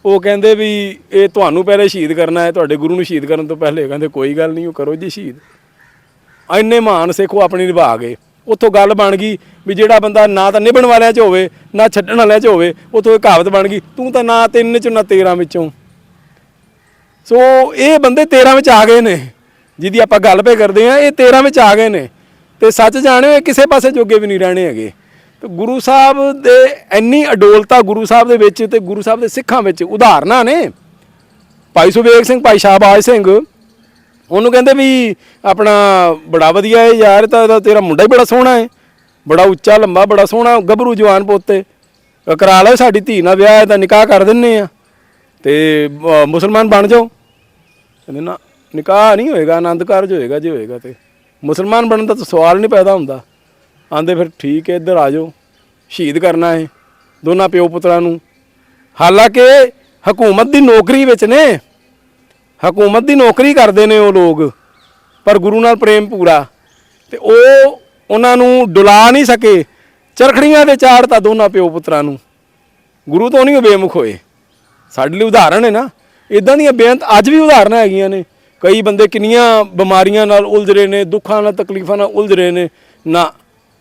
ਉਹ ਕਹਿੰਦੇ ਵੀ ਇਹ ਤੁਹਾਨੂੰ ਪਹਿਲੇ ਸ਼ਹੀਦ ਕਰਨਾ ਹੈ, ਤੁਹਾਡੇ ਗੁਰੂ ਨੂੰ ਸ਼ਹੀਦ ਕਰਨ ਤੋਂ ਪਹਿਲੇ। ਕਹਿੰਦੇ ਕੋਈ ਗੱਲ ਨਹੀਂ, ਉਹ ਕਰੋ ਜੀ ਸ਼ਹੀਦ। ਇੰਨੇ ਮਹਾਨ ਸਿੱਖ ਉਹ ਆਪਣੀ ਨਿਭਾ ਗਏ। ਉੱਥੋਂ ਗੱਲ ਬਣ ਗਈ ਵੀ ਜਿਹੜਾ ਬੰਦਾ ਨਾ ਤਾਂ ਨਿਭਣ ਵਾਲਿਆਂ 'ਚ ਹੋਵੇ, ਨਾ ਛੱਡਣ ਵਾਲਿਆਂ 'ਚ ਹੋਵੇ, ਉੱਥੋਂ ਇਹ ਕਹਾਵਤ ਬਣ ਗਈ, ਤੂੰ ਤਾਂ ਨਾ ਤਿੰਨ 'ਚ, ਨਾ 13 ਵਿੱਚੋਂ। ਸੋ ਇਹ ਬੰਦੇ 13 ਵਿੱਚ ਆ ਗਏ ਨੇ, ਜਿਹਦੀ ਆਪਾਂ ਗੱਲ ਪੇ ਕਰਦੇ ਆ ਇਹ 13 ਵਿੱਚ ਆ ਗਏ ਨੇ। ਤੇ ਸੱਚ ਜਾਣਿਓ, ਇਹ ਕਿਸੇ ਪਾਸੇ ਜੋਗੇ ਵੀ ਨਹੀਂ ਰਹਿਣੇ ਹੈਗੇ। ਤੇ ਗੁਰੂ ਸਾਹਿਬ ਦੇ ਇੰਨੀ ਅਡੋਲਤਾ ਗੁਰੂ ਸਾਹਿਬ ਦੇ ਵਿੱਚ ਤੇ ਗੁਰੂ ਸਾਹਿਬ ਦੇ ਸਿੱਖਾਂ ਵਿੱਚ ਉਦਾਹਰਨਾਂ ਨੇ। ਭਾਈ ਸੁਬੇਗ ਸਿੰਘ, ਭਾਈ ਸ਼ਾਹਬਾਜ ਸਿੰਘ, ਉਹਨੂੰ ਕਹਿੰਦੇ ਵੀ ਆਪਣਾ ਬੜਾ ਵਧੀਆ ਹੈ ਯਾਰ, ਤਾਂ ਤੇਰਾ ਮੁੰਡਾ ਹੀ ਬੜਾ ਸੋਹਣਾ ਹੈ ਬੜਾ ਉੱਚਾ, ਲੰਬਾ, ਬੜਾ ਸੋਹਣਾ, ਗੱਭਰੂ ਜਵਾਨ ਪੋਤੇ ਕਰਾ ਲੈ ਸਾਡੀ ਧੀ ਨਾਲ ਵਿਆਹ ਹੈ ਤਾਂ ਨਿਕਾਹ ਕਰ ਦਿੰਨੇ ਆ। ਤੇ ਮੁਸਲਮਾਨ ਬਣ ਜਾਓ। ਕਹਿੰਦੇ ਨਾ, ਨਿਕਾਹ ਨਹੀਂ ਹੋਏਗਾ ਆਨੰਦ ਕਾਰਜ ਹੋਏਗਾ, ਜੇ ਹੋਏਗਾ ਤੇ। ਮੁਸਲਮਾਨ ਬਣਨ ਦਾ ਤਾਂ ਸਵਾਲ ਨਹੀਂ ਪੈਦਾ ਹੁੰਦਾ। ਆਂਦੇ ਫਿਰ ਠੀਕ ਹੈ, ਇੱਧਰ ਆ ਜਾਓ। ਸ਼ਹੀਦ ਕਰਨਾ ਹੈ ਦੋਨਾਂ ਪਿਓ ਪੁੱਤਰਾਂ ਨੂੰ। ਹਾਲਾਂਕਿ ਹਕੂਮਤ ਦੀ ਨੌਕਰੀ ਵਿੱਚ ਨੇ। ਹਕੂਮਤ ਦੀ ਨੌਕਰੀ ਕਰਦੇ ਨੇ ਉਹ ਲੋਕ, ਪਰ ਗੁਰੂ ਨਾਲ ਪ੍ਰੇਮ ਪੂਰਾ। ਤੇ ਉਹ ਉਹਨਾਂ ਨੂੰ ਡੁਲਾ ਨਹੀਂ ਸਕੇ। ਚਰਖੜੀਆਂ ਦੇ ਚਾੜਤਾ ਦੋਨਾਂ ਪਿਓ ਪੁੱਤਰਾਂ ਨੂੰ। ਗੁਰੂ ਤੋਂ ਨਹੀਂ ਉਹ ਬੇਮੁਖ ਹੋਏ। ਸਾਡੇ ਲਈ ਉਦਾਹਰਣ ਹੈ ਨਾ। ਇਦਾਂ ਦੀਆਂ ਬੇਅੰਤ ਅੱਜ ਵੀ ਉਦਾਹਰਨਾਂ ਹੈਗੀਆਂ ਨੇ। ਕਈ ਬੰਦੇ ਕਿੰਨੀਆਂ ਬਿਮਾਰੀਆਂ ਨਾਲ ਉਲਝ ਰਹੇ ਨੇ, ਦੁੱਖਾਂ ਨਾਲ ਤਕਲੀਫਾਂ ਨਾਲ ਉਲਝ ਰਹੇ ਨੇ। ਨਾ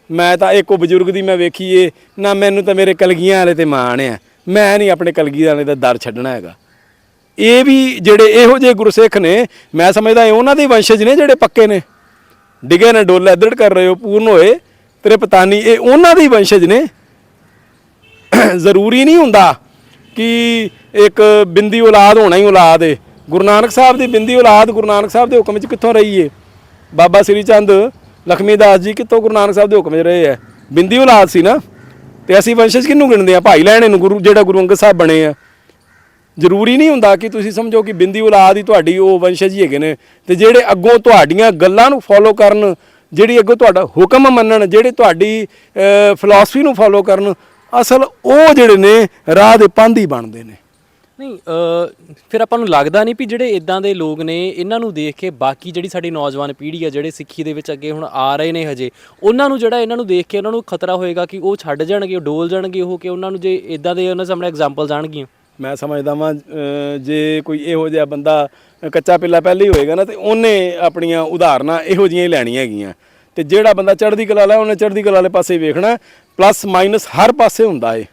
ਮੈਂ ਤਾਂ ਇੱਕੋ ਬਜ਼ੁਰਗ ਦੀ ਮੈਂ ਵੇਖੀਏ, ਨਾ ਮੈਨੂੰ ਤਾਂ ਮੇਰੇ ਕਲਗੀਆਂ ਵਾਲੇ ਤੇ ਮਾਣ ਆ। ਮੈਂ ਨਹੀਂ ਆਪਣੇ ਕਲਗੀ ਵਾਲੇ ਦਾ ਦਰ ਛੱਡਣਾ ਹੈਗਾ। ਇਹ ਵੀ ਜਿਹੜੇ ਇਹੋ ਜਿਹੇ ਗੁਰਸਿੱਖ ਨੇ, ਮੈਂ ਸਮਝਦਾ ਇਹ ਉਹਨਾਂ ਦੇ ਵੰਸ਼ਜ ਨੇ ਜਿਹੜੇ ਪੱਕੇ ਨੇ। ਡਿਗੇ ਨੇ ਡੋਲਾ ਇੱਧੜ ਕਰ ਰਹੇ ਹੋ, ਪੂਰਨ ਹੋਏ। ਤੇਰੇ ਪਤਾਨੀ, ਇਹ ਉਹਨਾਂ ਦੇ ਵੰਸ਼ਜ ਨੇ। ਜ਼ਰੂਰੀ ਨਹੀਂ ਹੁੰਦਾ ਕਿ ਇੱਕ ਬਿੰਦੀ ਔਲਾਦ ਹੋਣਾ ਹੀ ਔਲਾਦ ਏ। ਗੁਰੂ ਨਾਨਕ ਸਾਹਿਬ ਦੀ ਬਿੰਦੀ ਔਲਾਦ ਗੁਰੂ ਨਾਨਕ ਸਾਹਿਬ ਦੇ ਹੁਕਮ 'ਚ ਕਿੱਥੋਂ ਰਹੀ ਏ? ਬਾਬਾ ਸ੍ਰੀ ਚੰਦ ਲਖਮੀ ਦਾਸ ਜੀ ਕਿੱਥੋਂ ਗੁਰੂ ਨਾਨਕ ਸਾਹਿਬ ਦੇ ਹੁਕਮ 'ਚ ਰਹੇ ਆ? ਬਿੰਦੀ ਔਲਾਦ ਸੀ ਨਾ? ਤੇ ਅਸੀਂ ਵੰਸ਼ਜ ਕਿਹਨੂੰ ਗਿਣਦੇ ਆ? ਭਾਈ ਲੈਣੇ ਨੂੰ ਗੁਰੂ, ਜਿਹੜਾ ਗੁਰੂ ਅੰਗਦ ਸਾਹਿਬ ਬਣੇ ਆ। ਜ਼ਰੂਰੀ ਨਹੀਂ ਹੁੰਦਾ ਕਿ ਤੁਸੀਂ ਸਮਝੋ ਕਿ ਬਿੰਦੀ ਔਲਾਦ ਹੀ ਤੁਹਾਡੀ, ਉਹ ਵੰਸ਼ਜ ਹੀ ਹੈਗੇ ਨੇ। ਤੇ ਜਿਹੜੇ ਅੱਗੋਂ ਤੁਹਾਡੀਆਂ ਗੱਲਾਂ ਨੂੰ ਫੋਲੋ ਕਰਨ, ਜਿਹੜੀ ਅੱਗੋਂ ਤੁਹਾਡਾ ਹੁਕਮ ਮੰਨਣ, ਜਿਹੜੇ ਤੁਹਾਡੀ ਫਿਲਾਸਫੀ ਨੂੰ ਫੋਲੋ ਕਰਨ, ਅਸਲ ਉਹ ਜਿਹੜੇ ਨੇ ਰਾਹ ਦੇ ਪੰਧ ਹੀ ਬਣਦੇ ਨੇ। ਨਹੀਂ ਅ, ਫਿਰ ਆਪਾਂ ਨੂੰ ਲੱਗਦਾ ਨਹੀਂ ਵੀ ਜਿਹੜੇ ਇਦਾਂ ਦੇ ਲੋਕ ਨੇ ਇਹਨਾਂ ਨੂੰ ਦੇਖ ਕੇ ਬਾਕੀ ਜਿਹੜੀ ਸਾਡੀ ਨੌਜਵਾਨ ਪੀੜ੍ਹੀ ਆ ਜਿਹੜੇ ਸਿੱਖੀ ਦੇ ਵਿੱਚ ਅੱਗੇ ਹੁਣ ਆ ਰਹੇ ਨੇ ਹਜੇ ਉਹਨਾਂ ਨੂੰ ਜਿਹੜਾ ਇਹਨਾਂ ਨੂੰ ਦੇਖ ਕੇ ਉਹਨਾਂ ਨੂੰ ਖਤਰਾ ਹੋਏਗਾ ਕਿ ਉਹ ਛੱਡ ਜਾਣਗੇ ਉਹ ਡੋਲ ਜਾਣਗੇ ਉਹ ਕਿ ਉਹਨਾਂ ਨੂੰ ਜੇ ਇਦਾਂ ਦੇ ਉਹਨਾਂ ਸਾਹਮਣੇ ਐਗਜ਼ਾਮਪਲ ਜਾਣਗੀਆਂ? ਮੈਂ ਸਮਝਦਾ ਵਾਂ ਅਹ, ਜੇ ਕੋਈ ਇਹੋ ਜਿਹਾ ਬੰਦਾ ਕੱਚਾ ਪਿੱਲਾ ਪਹਿਲਾਂ ਹੀ ਹੋਏਗਾ ਨਾ ਤੇ ਉਹਨੇ ਆਪਣੀਆਂ ਉਦਾਹਰਨਾਂ ਇਹੋ ਜਿਹੀਆਂ ਹੀ ਲੈਣੀਆਂ ਹੈਗੀਆਂ। ਤੇ ਜਿਹੜਾ ਬੰਦਾ ਚੜ੍ਹਦੀ ਕਲਾ ਵਾਲਾ ਉਹਨੇ ਚੜ੍ਹਦੀ ਕਲਾ ਵਾਲੇ ਪਾਸੇ ਹੀ ਵੇਖਣਾ ਪਲੱਸ ਮਾਈਨਸ ਹਰ ਪਾਸੇ ਹੁੰਦਾ ਏ।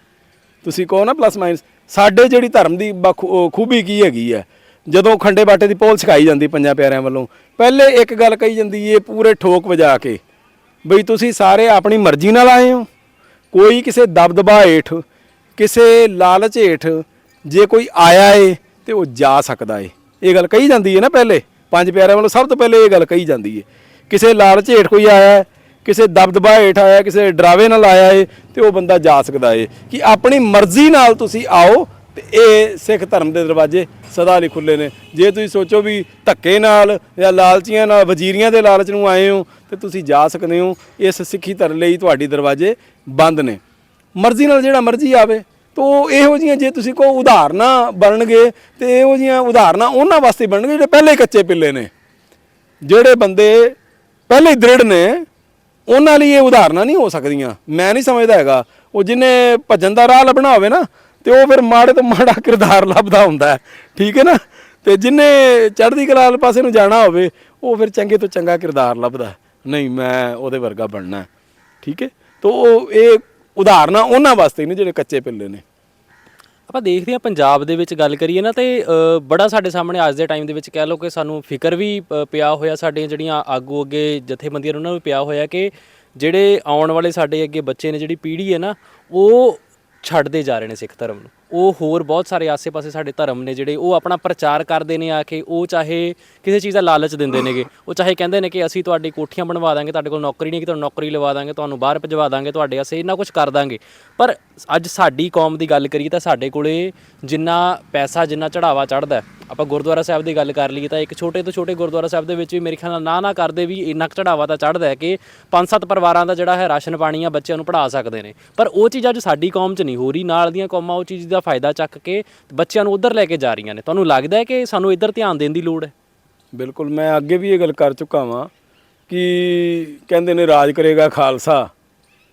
ਤੁਸੀਂ ਕਹੋ ਨਾ ਪਲੱਸ ਮਾਈਨਸ ਸਾਡੇ ਜਿਹੜੀ ਧਰਮ ਦੀ ਬਖੂ- ਖੂਬੀ ਕੀ ਹੈਗੀ ਹੈ? ਜਦੋਂ ਖੰਡੇ ਬਾਟੇ ਦੀ ਪੋਲ ਸਿਖਾਈ ਜਾਂਦੀ ਪੰਜਾਂ ਪਿਆਰਿਆਂ ਵੱਲੋਂ, ਪਹਿਲੇ ਇੱਕ ਗੱਲ ਕਹੀ ਜਾਂਦੀ ਏ ਪੂਰੇ ਠੋਕ ਵਜਾ ਕੇ, ਬਈ ਤੁਸੀਂ ਸਾਰੇ ਆਪਣੀ ਮਰਜ਼ੀ ਨਾਲ ਆਏ ਹੋ। ਕੋਈ ਕਿਸੇ ਦਬਦਬਾ ਹੇਠ, ਕਿਸੇ ਲਾਲਚ ਹੇਠ, ਜੇ ਕੋਈ ਆਇਆ ਏ, ਤੇ ਉਹ ਜਾ ਸਕਦਾ ਏ। ਇਹ ਗੱਲ ਕਹੀ ਜਾਂਦੀ ਏ ਨਾ ਪਹਿਲੇ, ਪੰਜ ਪਿਆਰਿਆਂ ਵੱਲੋਂ ਸਭ ਤੋਂ ਪਹਿਲੇ ਇਹ ਗੱਲ ਕਹੀ ਜਾਂਦੀ ਏ ਕਿਸੇ ਲਾਲਚ ਹੇਠ ਕੋਈ ਆਇਆ, ਕਿਸੇ ਦਬਦਬਾ ਹੇਠ ਆਇਆ, ਕਿਸੇ ਡਰਾਵੇ ਨਾਲ ਆਇਆ ਏ ਤੇ ਉਹ ਬੰਦਾ ਜਾ ਸਕਦਾ ਏ ਕਿ ਆਪਣੀ ਮਰਜ਼ੀ ਨਾਲ ਤੁਸੀਂ ਆਓ ਤੇ ਇਹ ਸਿੱਖ ਧਰਮ ਦੇ ਦਰਵਾਜ਼ੇ ਸਦਾ ਲਈ ਖੁੱਲੇ ਨੇ। ਜੇ ਤੁਸੀਂ ਸੋਚੋ ਵੀ ਧੱਕੇ ਨਾਲ ਜਾਂ ਲਾਲਚੀਆਂ ਨਾਲ, ਵਜ਼ੀਰੀਆਂ ਦੇ ਲਾਲਚ ਨੂੰ ਆਏ ਹੋ ਤੇ ਤੁਸੀਂ ਜਾ ਸਕਦੇ ਹੋ, ਇਸ ਸਿੱਖੀ ਧਰਮ ਲਈ ਤੁਹਾਡੀ ਦਰਵਾਜ਼ੇ ਬੰਦ ਨੇ। ਮਰਜ਼ੀ ਨਾਲ ਜਿਹੜਾ ਮਰਜ਼ੀ ਆਵੇ, ਤੋ ਇਹੋ ਜੀਆਂ ਜੇ ਤੁਸੀਂ ਕੋ ਉਦਾਹਰਨਾਂ ਬਣਨਗੇ ਤੇ ਇਹੋ ਜੀਆਂ ਉਦਾਹਰਨਾਂ ਉਹਨਾਂ ਵਾਸਤੇ ਬਣਨਗੇ ਜਿਹੜੇ ਪਹਿਲੇ ਕੱਚੇ ਪਿੱਲੇ ਨੇ। ਜਿਹੜੇ ਬੰਦੇ ਪਹਿਲੇ ਦ੍ਰਿੜ ਨੇ ਉਹਨਾਂ ਲਈ ਇਹ ਉਦਾਹਰਨਾਂ ਨਹੀਂ ਹੋ ਸਕਦੀਆਂ। ਮੈਂ ਨਹੀਂ ਸਮਝਦਾ ਹੈਗਾ। ਉਹ ਜਿਹਨੇ ਭਜਨ ਦਾ ਰਾਹ ਲੱਭਣਾ ਹੋਵੇ ਨਾ, ਤੇ ਉਹ ਫਿਰ ਮਾੜੇ ਤੋਂ ਮਾੜਾ ਕਿਰਦਾਰ ਲੱਭਦਾ ਹੁੰਦਾ ਠੀਕ ਹੈ ਨਾ? ਤੇ ਜਿਹਨੇ ਚੜ੍ਹਦੀ ਕਲਾ ਵਾਲੇ ਪਾਸੇ ਨੂੰ ਜਾਣਾ ਹੋਵੇ, ਉਹ ਫਿਰ ਚੰਗੇ ਤੋਂ ਚੰਗਾ ਕਿਰਦਾਰ ਲੱਭਦਾ ਨਹੀਂ, ਮੈਂ ਉਹਦੇ ਵਰਗਾ ਬਣਨਾ ਠੀਕ ਹੈ? ਤੋ ਉਹ ਇਹ ਉਦਾਹਰਨਾਂ ਉਹਨਾਂ ਵਾਸਤੇ ਨੇ ਜਿਹੜੇ ਕੱਚੇ ਪਿੱਲੇ ਨੇ। ਆਪਾਂ ਦੇਖਦੇ ਹਾਂ ਪੰਜਾਬ ਦੇ ਵਿੱਚ ਗੱਲ ਕਰੀਏ ਨਾ ਤੇ ਅ, ਬੜਾ ਸਾਡੇ ਸਾਹਮਣੇ ਅੱਜ ਦੇ ਟਾਈਮ ਦੇ ਵਿੱਚ ਕਹਿ ਲਓ ਕਿ ਸਾਨੂੰ ਫਿਕਰ ਵੀ ਅ, ਪਿਆ ਹੋਇਆ ਸਾਡੀਆਂ ਜਿਹੜੀਆਂ ਆਗੂ ਅੱਗੇ ਜਥੇਬੰਦੀਆਂ ਨੇ ਉਹਨਾਂ ਨੂੰ ਵੀ ਪਿਆ ਹੋਇਆ ਕਿ ਜਿਹੜੇ ਆਉਣ ਵਾਲੇ ਸਾਡੇ ਅੱਗੇ ਬੱਚੇ ਨੇ ਜਿਹੜੀ ਪੀੜ੍ਹੀ ਹੈ ਨਾ ਉਹ ਛੱਡਦੇ ਜਾ ਰਹੇ ਨੇ ਸਿੱਖ ਧਰਮ ਨੂੰ। ਉਹ ਹੋਰ ਬਹੁਤ ਸਾਰੇ ਆਸੇ-ਪਾਸੇ ਸਾਡੇ ਧਰਮ ਨੇ ਜਿਹੜੇ ਉਹ ਆਪਣਾ ਪ੍ਰਚਾਰ ਕਰਦੇ ਨੇ ਆ ਕੇ, ਉਹ ਚਾਹੇ ਕਿਸੇ ਚੀਜ਼ ਦਾ ਲਾਲਚ ਦਿੰਦੇ ਨੇਗੇ, ਉਹ ਚਾਹੇ ਕਹਿੰਦੇ ਨੇ ਕਿ ਅਸੀਂ ਤੁਹਾਡੀ ਕੋਠੀਆਂ ਬਣਵਾ ਦਾਂਗੇ, ਤੁਹਾਡੇ ਕੋਲ ਨੌਕਰੀ ਨਹੀਂ ਕਿ ਤੁਹਾਨੂੰ ਨੌਕਰੀ ਲਵਾ ਦਾਂਗੇ, ਤੁਹਾਨੂੰ ਬਾਹਰ ਭਜਵਾ ਦਾਂਗੇ, ਤੁਹਾਡੇ ਵਾਸਤੇ ਇੰਨਾ ਕੁਝ ਕਰ ਦਾਂਗੇ। ਪਰ ਅੱਜ ਸਾਡੀ ਕੌਮ ਦੀ ਗੱਲ ਕਰੀਏ ਤਾਂ ਸਾਡੇ ਕੋਲੇ ਜਿੰਨਾ ਪੈਸਾ, ਜਿੰਨਾ ਚੜਾਵਾ ਚੜਦਾ ਆਪਾਂ ਗੁਰਦੁਆਰਾ ਸਾਹਿਬ ਦੀ ਗੱਲ ਕਰ ਲਈਏ ਤਾਂ ਇੱਕ ਛੋਟੇ ਤੋਂ ਛੋਟੇ ਗੁਰਦੁਆਰਾ ਸਾਹਿਬ ਦੇ ਵਿੱਚ ਵੀ ਮੇਰੇ ਖਿਆਲ ਨਾਲ ਨਾ ਨਾ ਕਰਦੇ ਵੀ ਇੰਨਾ ਕੁ ਚੜਾਵਾ ਤਾਂ ਚੜਦਾ ਹੈ ਕਿ ਪੰਜ ਸੱਤ ਪਰਿਵਾਰਾਂ ਦਾ ਜਿਹੜਾ ਹੈ ਰਾਸ਼ਨ ਪਾਣੀ ਆ ਬੱਚਿਆਂ ਨੂੰ ਪੜ੍ਹਾ ਸਕਦੇ ਨੇ। ਪਰ ਉਹ ਚੀਜ਼ ਅੱਜ ਸਾਡੀ ਕੌਮ 'ਚ ਨਹੀਂ ਹੋ ਰਹੀ, ਨਾਲ ਦੀਆਂ ਕੌਮਾਂ ਉਹ ਚੀਜ਼ ਦਾ ਫਾਇਦਾ ਚੱਕ ਕੇ ਬੱਚਿਆਂ ਨੂੰ ਉਧਰ ਲੈ ਕੇ ਜਾ ਰਹੀਆਂ ਨੇ। ਤੁਹਾਨੂੰ ਲੱਗਦਾ ਹੈ ਕਿ ਸਾਨੂੰ ਇੱਧਰ ਧਿਆਨ ਦੇਣ ਦੀ ਲੋੜ ਹੈ? ਬਿਲਕੁਲ, ਮੈਂ ਅੱਗੇ ਵੀ ਇਹ ਗੱਲ ਕਰ ਚੁੱਕਾ ਵਾਂ ਕਿ ਕਹਿੰਦੇ ਨੇ, ਰਾਜ ਕਰੇਗਾ ਖਾਲਸਾ।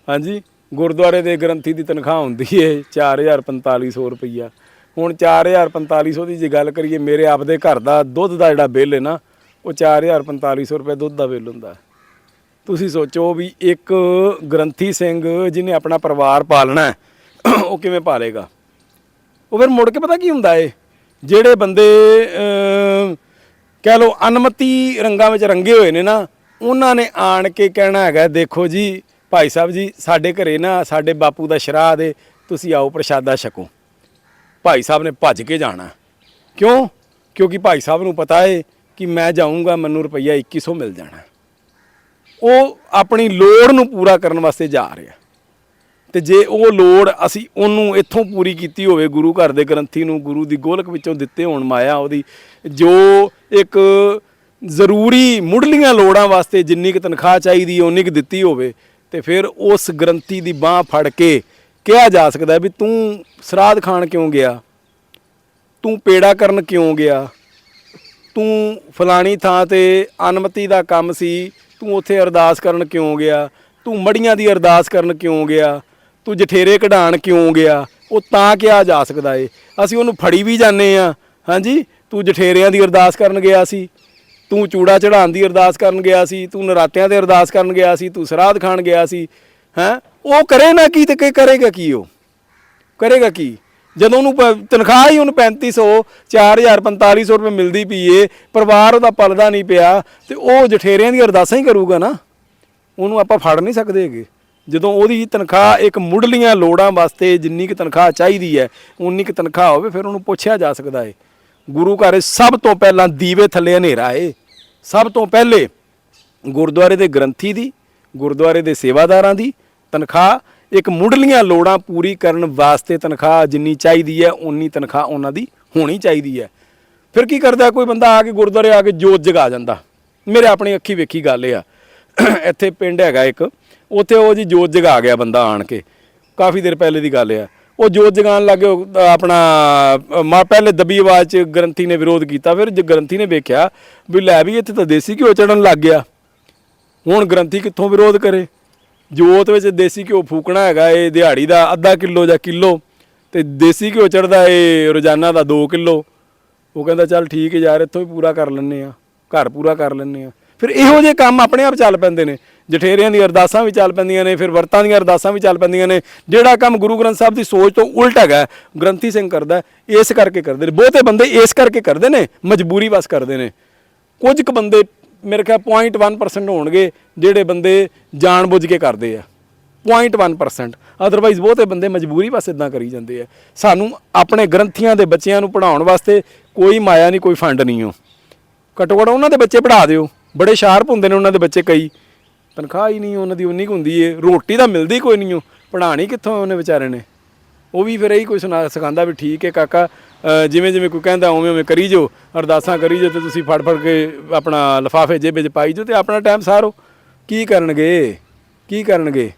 ਹਾਂਜੀ, ਗੁਰਦੁਆਰੇ ਦੇ ਗ੍ਰੰਥੀ ਦੀ ਤਨਖਾਹ ਹੁੰਦੀ ਏ 4450 ਰੁਪਈਆ। ਹੁਣ 4450 ਦੀ ਜੇ ਗੱਲ ਕਰੀਏ, ਮੇਰੇ ਆਪਦੇ ਘਰ ਦਾ ਦੁੱਧ ਦਾ ਜਿਹੜਾ ਬਿੱਲ ਹੈ ਨਾ, ਉਹ 4450 ਰੁਪਏ ਦੁੱਧ ਦਾ ਬਿੱਲ ਹੁੰਦਾ। ਤੁਸੀਂ ਸੋਚੋ ਵੀ ਇੱਕ ਗ੍ਰੰਥੀ ਸਿੰਘ ਜਿਹਨੇ ਆਪਣਾ ਪਰਿਵਾਰ ਪਾਲਣਾ ਉਹ ਕਿਵੇਂ ਪਾਲੇਗਾ? ਉਹ ਫਿਰ ਮੁੜ ਕੇ ਪਤਾ ਕੀ ਹੁੰਦਾ ਏ? ਜਿਹੜੇ ਬੰਦੇ ਕਹਿ ਲਓ ਅਨਮਤੀ ਰੰਗਾਂ ਵਿੱਚ ਰੰਗੇ ਹੋਏ ਨੇ ਨਾ, ਉਹਨਾਂ ਨੇ ਆਣ ਕੇ ਕਹਿਣਾ ਹੈਗਾ, ਦੇਖੋ ਜੀ, ਭਾਈ ਸਾਹਿਬ ਜੀ, ਸਾਡੇ ਘਰੇ ਨਾ, ਸਾਡੇ ਬਾਪੂ ਦਾ ਸ਼ਰਾਧ ਏ, ਤੁਸੀਂ ਆਓ ਪ੍ਰਸ਼ਾਦਾ ਛਕੋ। ਭਾਈ ਸਾਹਿਬ ਨੇ ਭੱਜ ਕੇ ਜਾਣਾ। ਕਿਉਂ? ਕਿਉਂਕਿ ਭਾਈ ਸਾਹਿਬ ਨੂੰ ਪਤਾ ਏ ਕਿ ਮੈਂ ਜਾਊਂਗਾ, ਮੈਨੂੰ ਰੁਪਈਆ 2100 ਮਿਲ ਜਾਣਾ। ਉਹ ਆਪਣੀ ਲੋੜ ਨੂੰ ਪੂਰਾ ਕਰਨ ਵਾਸਤੇ ਜਾ ਰਿਹਾ। ਤੇ ਜੇ ਉਹ ਲੋੜ ਅਸੀਂ ਉਹਨੂੰ ਇੱਥੋਂ ਪੂਰੀ ਕੀਤੀ ਹੋਵੇ ਗੁਰੂ ਘਰ ਦੇ ਗ੍ਰੰਥੀ ਨੂੰ, ਗੁਰੂ ਦੀ ਗੋਲਕ ਵਿੱਚੋਂ ਦਿੱਤੇ ਹੋਣ ਮਾਇਆ ਉਹਦੀ, ਜੋ ਇੱਕ ਜ਼ਰੂਰੀ ਮੁੱਢਲੀਆਂ ਲੋੜਾਂ ਵਾਸਤੇ ਜਿੰਨੀ ਕੁ ਤਨਖਾਹ ਚਾਹੀਦੀ ਹੈ ਉਨੀ ਕੁ ਦਿੱਤੀ ਹੋਵੇ, ਤੇ ਫਿਰ ਉਸ ਗ੍ਰੰਥੀ ਦੀ ਬਾਹ ਫੜ ਕੇ ਕਿਹਾ ਜਾ ਸਕਦਾ ਵੀ ਤੂੰ ਸਰਾਧ ਖਾਣ ਕਿਉਂ ਗਿਆ? ਤੂੰ ਪੇੜਾ ਕਰਨ ਕਿਉਂ ਗਿਆ? ਤੂੰ ਫਲਾਣੀ ਥਾਂ ਤੇ ਅਨਮਤੀ ਦਾ ਕੰਮ ਸੀ, ਤੂੰ ਉੱਥੇ ਅਰਦਾਸ ਕਰਨ ਕਿਉਂ ਗਿਆ? ਤੂੰ ਮੜੀਆਂ ਦੀ ਅਰਦਾਸ ਕਰਨ ਕਿਉਂ ਗਿਆ? ਤੂੰ ਜਠੇਰੇ ਕਢਾਣ ਕਿਉਂ ਗਿਆ? ਉਹ ਤਾਂ ਕਿਹਾ ਜਾ ਸਕਦਾ ਏ। ਅਸੀਂ ਉਹਨੂੰ ਫੜੀ ਵੀ ਜਾਂਦੇ ਆ। ਹਾਂਜੀ? ਤੂੰ ਜਠੇਰਿਆਂ ਦੀ ਅਰਦਾਸ ਕਰਨ ਗਿਆ ਸੀ। ਤੂੰ ਚੂੜਾ ਚੜਾਉਣ ਦੀ ਅਰਦਾਸ ਕਰਨ ਗਿਆ ਸੀ। ਤੂੰ ਨਰਾਤਿਆਂ ਤੇ ਅਰਦਾਸ ਕਰਨ ਗਿਆ ਸੀ। ਤੂੰ ਸਰਾਧ ਖਾਣ ਗਿਆ ਸੀ। ਹੈ? ਉਹ ਕਰੇ ਨਾ ਕੀ ਤੇ ਕੀ ਕਰੇਗਾ ਕੀ ਉਹ? ਕਰੇਗਾ ਕੀ? ਜਦੋਂ ਉਹਨੂੰ ਪ- ਤਨਖਾਹ ਹੀ ਉਹਨੂੰ 3500 4000 4500 ਰੁਪਏ ਮਿਲਦੀ ਪਈਏ ਪਰਿਵਾਰ ਉਹਦਾ ਪਲਦਾ ਨਹੀਂ ਪਿਆ। ਤੇ ਉਹ ਜਠੇਰਿਆਂ ਦੀ ਅਰਦਾਸਾਂ ਹੀ ਕਰੂਗਾ ਨਾ। ਉਹਨੂੰ ਆਪਾਂ ਫੜ ਨਹੀਂ ਸਕਦੇ ਹੈਗੇ। ਜਦੋਂ ਉਹਦੀ ਤਨਖਾਹ ਇੱਕ ਮੁੱਢਲੀਆਂ ਲੋੜਾਂ ਵਾਸਤੇ ਜਿੰਨੀ ਕੁ ਤਨਖਾਹ ਚਾਹੀਦੀ ਹੈ, ਉਨੀ ਕੁ ਤਨਖਾਹ ਹੋਵੇ, ਫਿਰ ਉਹਨੂੰ ਪੁੱਛਿਆ ਜਾ ਸਕਦਾ ਏ। ਗੁਰੂ ਘਰ ਸਭ ਤੋਂ ਪਹਿਲਾਂ ਦੀਵੇ ਥੱਲੇ ਹਨੇਰਾ ਏ। ਸਭ ਤੋਂ ਪਹਿਲੇ ਗੁਰਦੁਆਰੇ ਦੇ ਗ੍ਰੰਥੀ ਦੀ, ਗੁਰਦੁਆਰੇ ਦੇ ਸੇਵਾਦਾਰਾਂ ਦੀ ਤਨਖਾਹ, ਇੱਕ ਮੁੱਢਲੀਆਂ ਲੋੜਾਂ ਪੂਰੀ ਕਰਨ ਵਾਸਤੇ ਤਨਖਾਹ ਜਿੰਨੀ ਚਾਹੀਦੀ ਹੈ, ਉਨੀ ਤਨਖਾਹ ਉਹਨਾਂ ਦੀ ਹੋਣੀ ਚਾਹੀਦੀ ਹੈ। ਫਿਰ ਕੀ ਕਰਦਾ ਕੋਈ ਬੰਦਾ ਆ ਕੇ ਗੁਰਦੁਆਰੇ ਆ ਕੇ ਜੋਤ ਜਗਾ ਜਾਂਦਾ? ਮੇਰੇ ਆਪਣੀ ਅੱਖੀ ਵੇਖੀ ਗੱਲ ਇਹ ਆ। ਇੱਥੇ ਪਿੰਡ ਹੈਗਾ ਇੱਕ ਉੱਥੇ ਉਹ ਜੀ ਜੋਤ ਜਗਾ ਗਿਆ ਬੰਦਾ ਆਣ ਕੇ। ਕਾਫੀ ਦੇਰ ਪਹਿਲੇ ਦੀ ਗੱਲ ਆ। ਉਹ ਜੋਤ ਜਗਾਉਣ ਲੱਗੇ ਉਹ ਆਪਣਾ ਅ, ਮਾ ਪਹਿਲੇ ਦਬੀ ਆਵਾਜ਼ ਚ ਗ੍ਰੰਥੀ ਨੇ ਵਿਰੋਧ ਕੀਤਾ ਫਿਰ ਜੇ ਗ੍ਰੰਥੀ ਨੇ ਵੇਖਿਆ ਵੀ ਲੈ ਵੀ ਇੱਥੇ ਤਾਂ ਦੇਸੀ ਘਿਓ ਚੜਨ ਲੱਗ ਗਿਆ। ਹੁਣ ਗ੍ਰੰਥੀ ਕਿੱਥੋਂ ਵਿਰੋਧ ਕਰੇ? ਜੋਤ ਵਿੱਚ ਦੇਸੀ ਘਿਓ ਫੂਕਣਾ ਹੈਗਾ ਇਹ ਦਿਹਾੜੀ ਦਾ ਅੱਧਾ ਕਿਲੋ ਜਾਂ ਕਿਲੋ ਤੇ ਦੇਸੀ ਘਿਓ ਚੜਦਾ ਇਹ ਰੋਜ਼ਾਨਾ ਦਾ 2 ਕਿਲੋ। ਉਹ ਕਹਿੰਦਾ ਚੱਲ ਠੀਕ ਹੈ ਯਾਰ ਇੱਥੋਂ ਹੀ ਪੂਰਾ ਕਰ ਲੈਣੇ ਆ ਘਰ ਪੂਰਾ ਕਰ ਲੈਣੇ ਆ ਫਿਰ ਇਹੋ ਜਿਹੇ ਕੰਮ ਆਪਣੇ ਆਪ ਚੱਲ ਪੈਂਦੇ ਨੇ। ਜਠੇਰਿਆਂ ਦੀਆਂ ਅਰਦਾਸਾਂ ਵੀ ਚੱਲ ਪੈਂਦੀਆਂ ਨੇ, ਫਿਰ ਵਰਤਾਂ ਦੀਆਂ ਅਰਦਾਸਾਂ ਵੀ ਚੱਲ ਪੈਂਦੀਆਂ ਨੇ। ਜਿਹੜਾ ਕੰਮ ਗੁਰੂ ਗ੍ਰੰਥ ਸਾਹਿਬ ਦੀ ਸੋਚ ਤੋਂ ਉਲਟ ਹੈਗਾ ਗ੍ਰੰਥੀ ਸਿੰਘ ਕਰਦਾ ਇਸ ਕਰਕੇ ਕਰਦੇ ਨੇ। ਬਹੁਤੇ ਬੰਦੇ ਇਸ ਕਰਕੇ ਕਰਦੇ ਨੇ, ਮਜਬੂਰੀ ਬਸ ਕਰਦੇ ਨੇ। ਕੁਝ ਕੁ ਬੰਦੇ ਮੇਰੇ ਖਿਆਲ 0.1% ਹੋਣਗੇ, ਜਿਹੜੇ ਬੰਦੇ ਜਾਣਬੁੱਝ ਕੇ ਕਰਦੇ ਆ। 0.1% ਅਦਰਵਾਈਜ਼ ਬਹੁਤੇ ਬੰਦੇ ਮਜਬੂਰੀ ਬਸ ਇਦਾਂ ਕਰੀ ਜਾਂਦੇ ਆ। ਸਾਨੂੰ ਆਪਣੇ ਗ੍ਰੰਥੀਆਂ ਦੇ ਬੱਚਿਆਂ ਨੂੰ ਪੜਾਉਣ ਵਾਸਤੇ ਕੋਈ ਮਾਇਆ ਨਹੀਂ, ਕੋਈ ਫੰਡ ਨਹੀਂ ਹੋ ਘੱਟੋ ਘੱਟ ਉਹਨਾਂ ਦੇ ਬੱਚੇ ਪੜ੍ਹਾ ਦਿਓ। ਬੜੇ ਸ਼ਾਰਪ ਹੁੰਦੇ ਨੇ ਉਹਨਾਂ ਦੇ ਬੱਚੇ ਕਈ। ਤਨਖਾਹ ਹੀ ਨਹੀਂ, ਉਹਨਾਂ ਦੀ ਉਨੀ ਕੁ ਹੁੰਦੀ ਏ। ਰੋਟੀ ਤਾਂ ਮਿਲਦੀ ਕੋਈ ਨਹੀਂ ਉਹ ਪੜ੍ਹਾਣੀ ਕਿੱਥੋਂ ਉਹਨੇ ਵਿਚਾਰੇ ਨੇ? ਉਹ ਵੀ ਫਿਰ ਇਹੀ ਕੋਈ ਸੁਣਾ ਸਿਖਾਉਂਦਾ ਵੀ ਠੀਕ ਹੈ ਕਾਕਾ ਜਿਵੇਂ ਜਿਵੇਂ ਕੋਈ ਕਹਿੰਦਾ ਉਵੇਂ ਉਵੇਂ ਕਰੀ ਜੋ ਅਰਦਾਸਾਂ ਕਰੀ ਜੋ ਤੇ ਤੁਸੀਂ ਫੜ ਫੜ ਕੇ ਆਪਣਾ ਲਫਾਫੇ ਜੇਬੇ 'ਚ ਪਾਈ ਜੋ ਤੇ ਆਪਣਾ ਟਾਈਮ ਸਾਰੋ। ਕੀ ਕਰਨਗੇ? ਕੀ ਕਰਨਗੇ?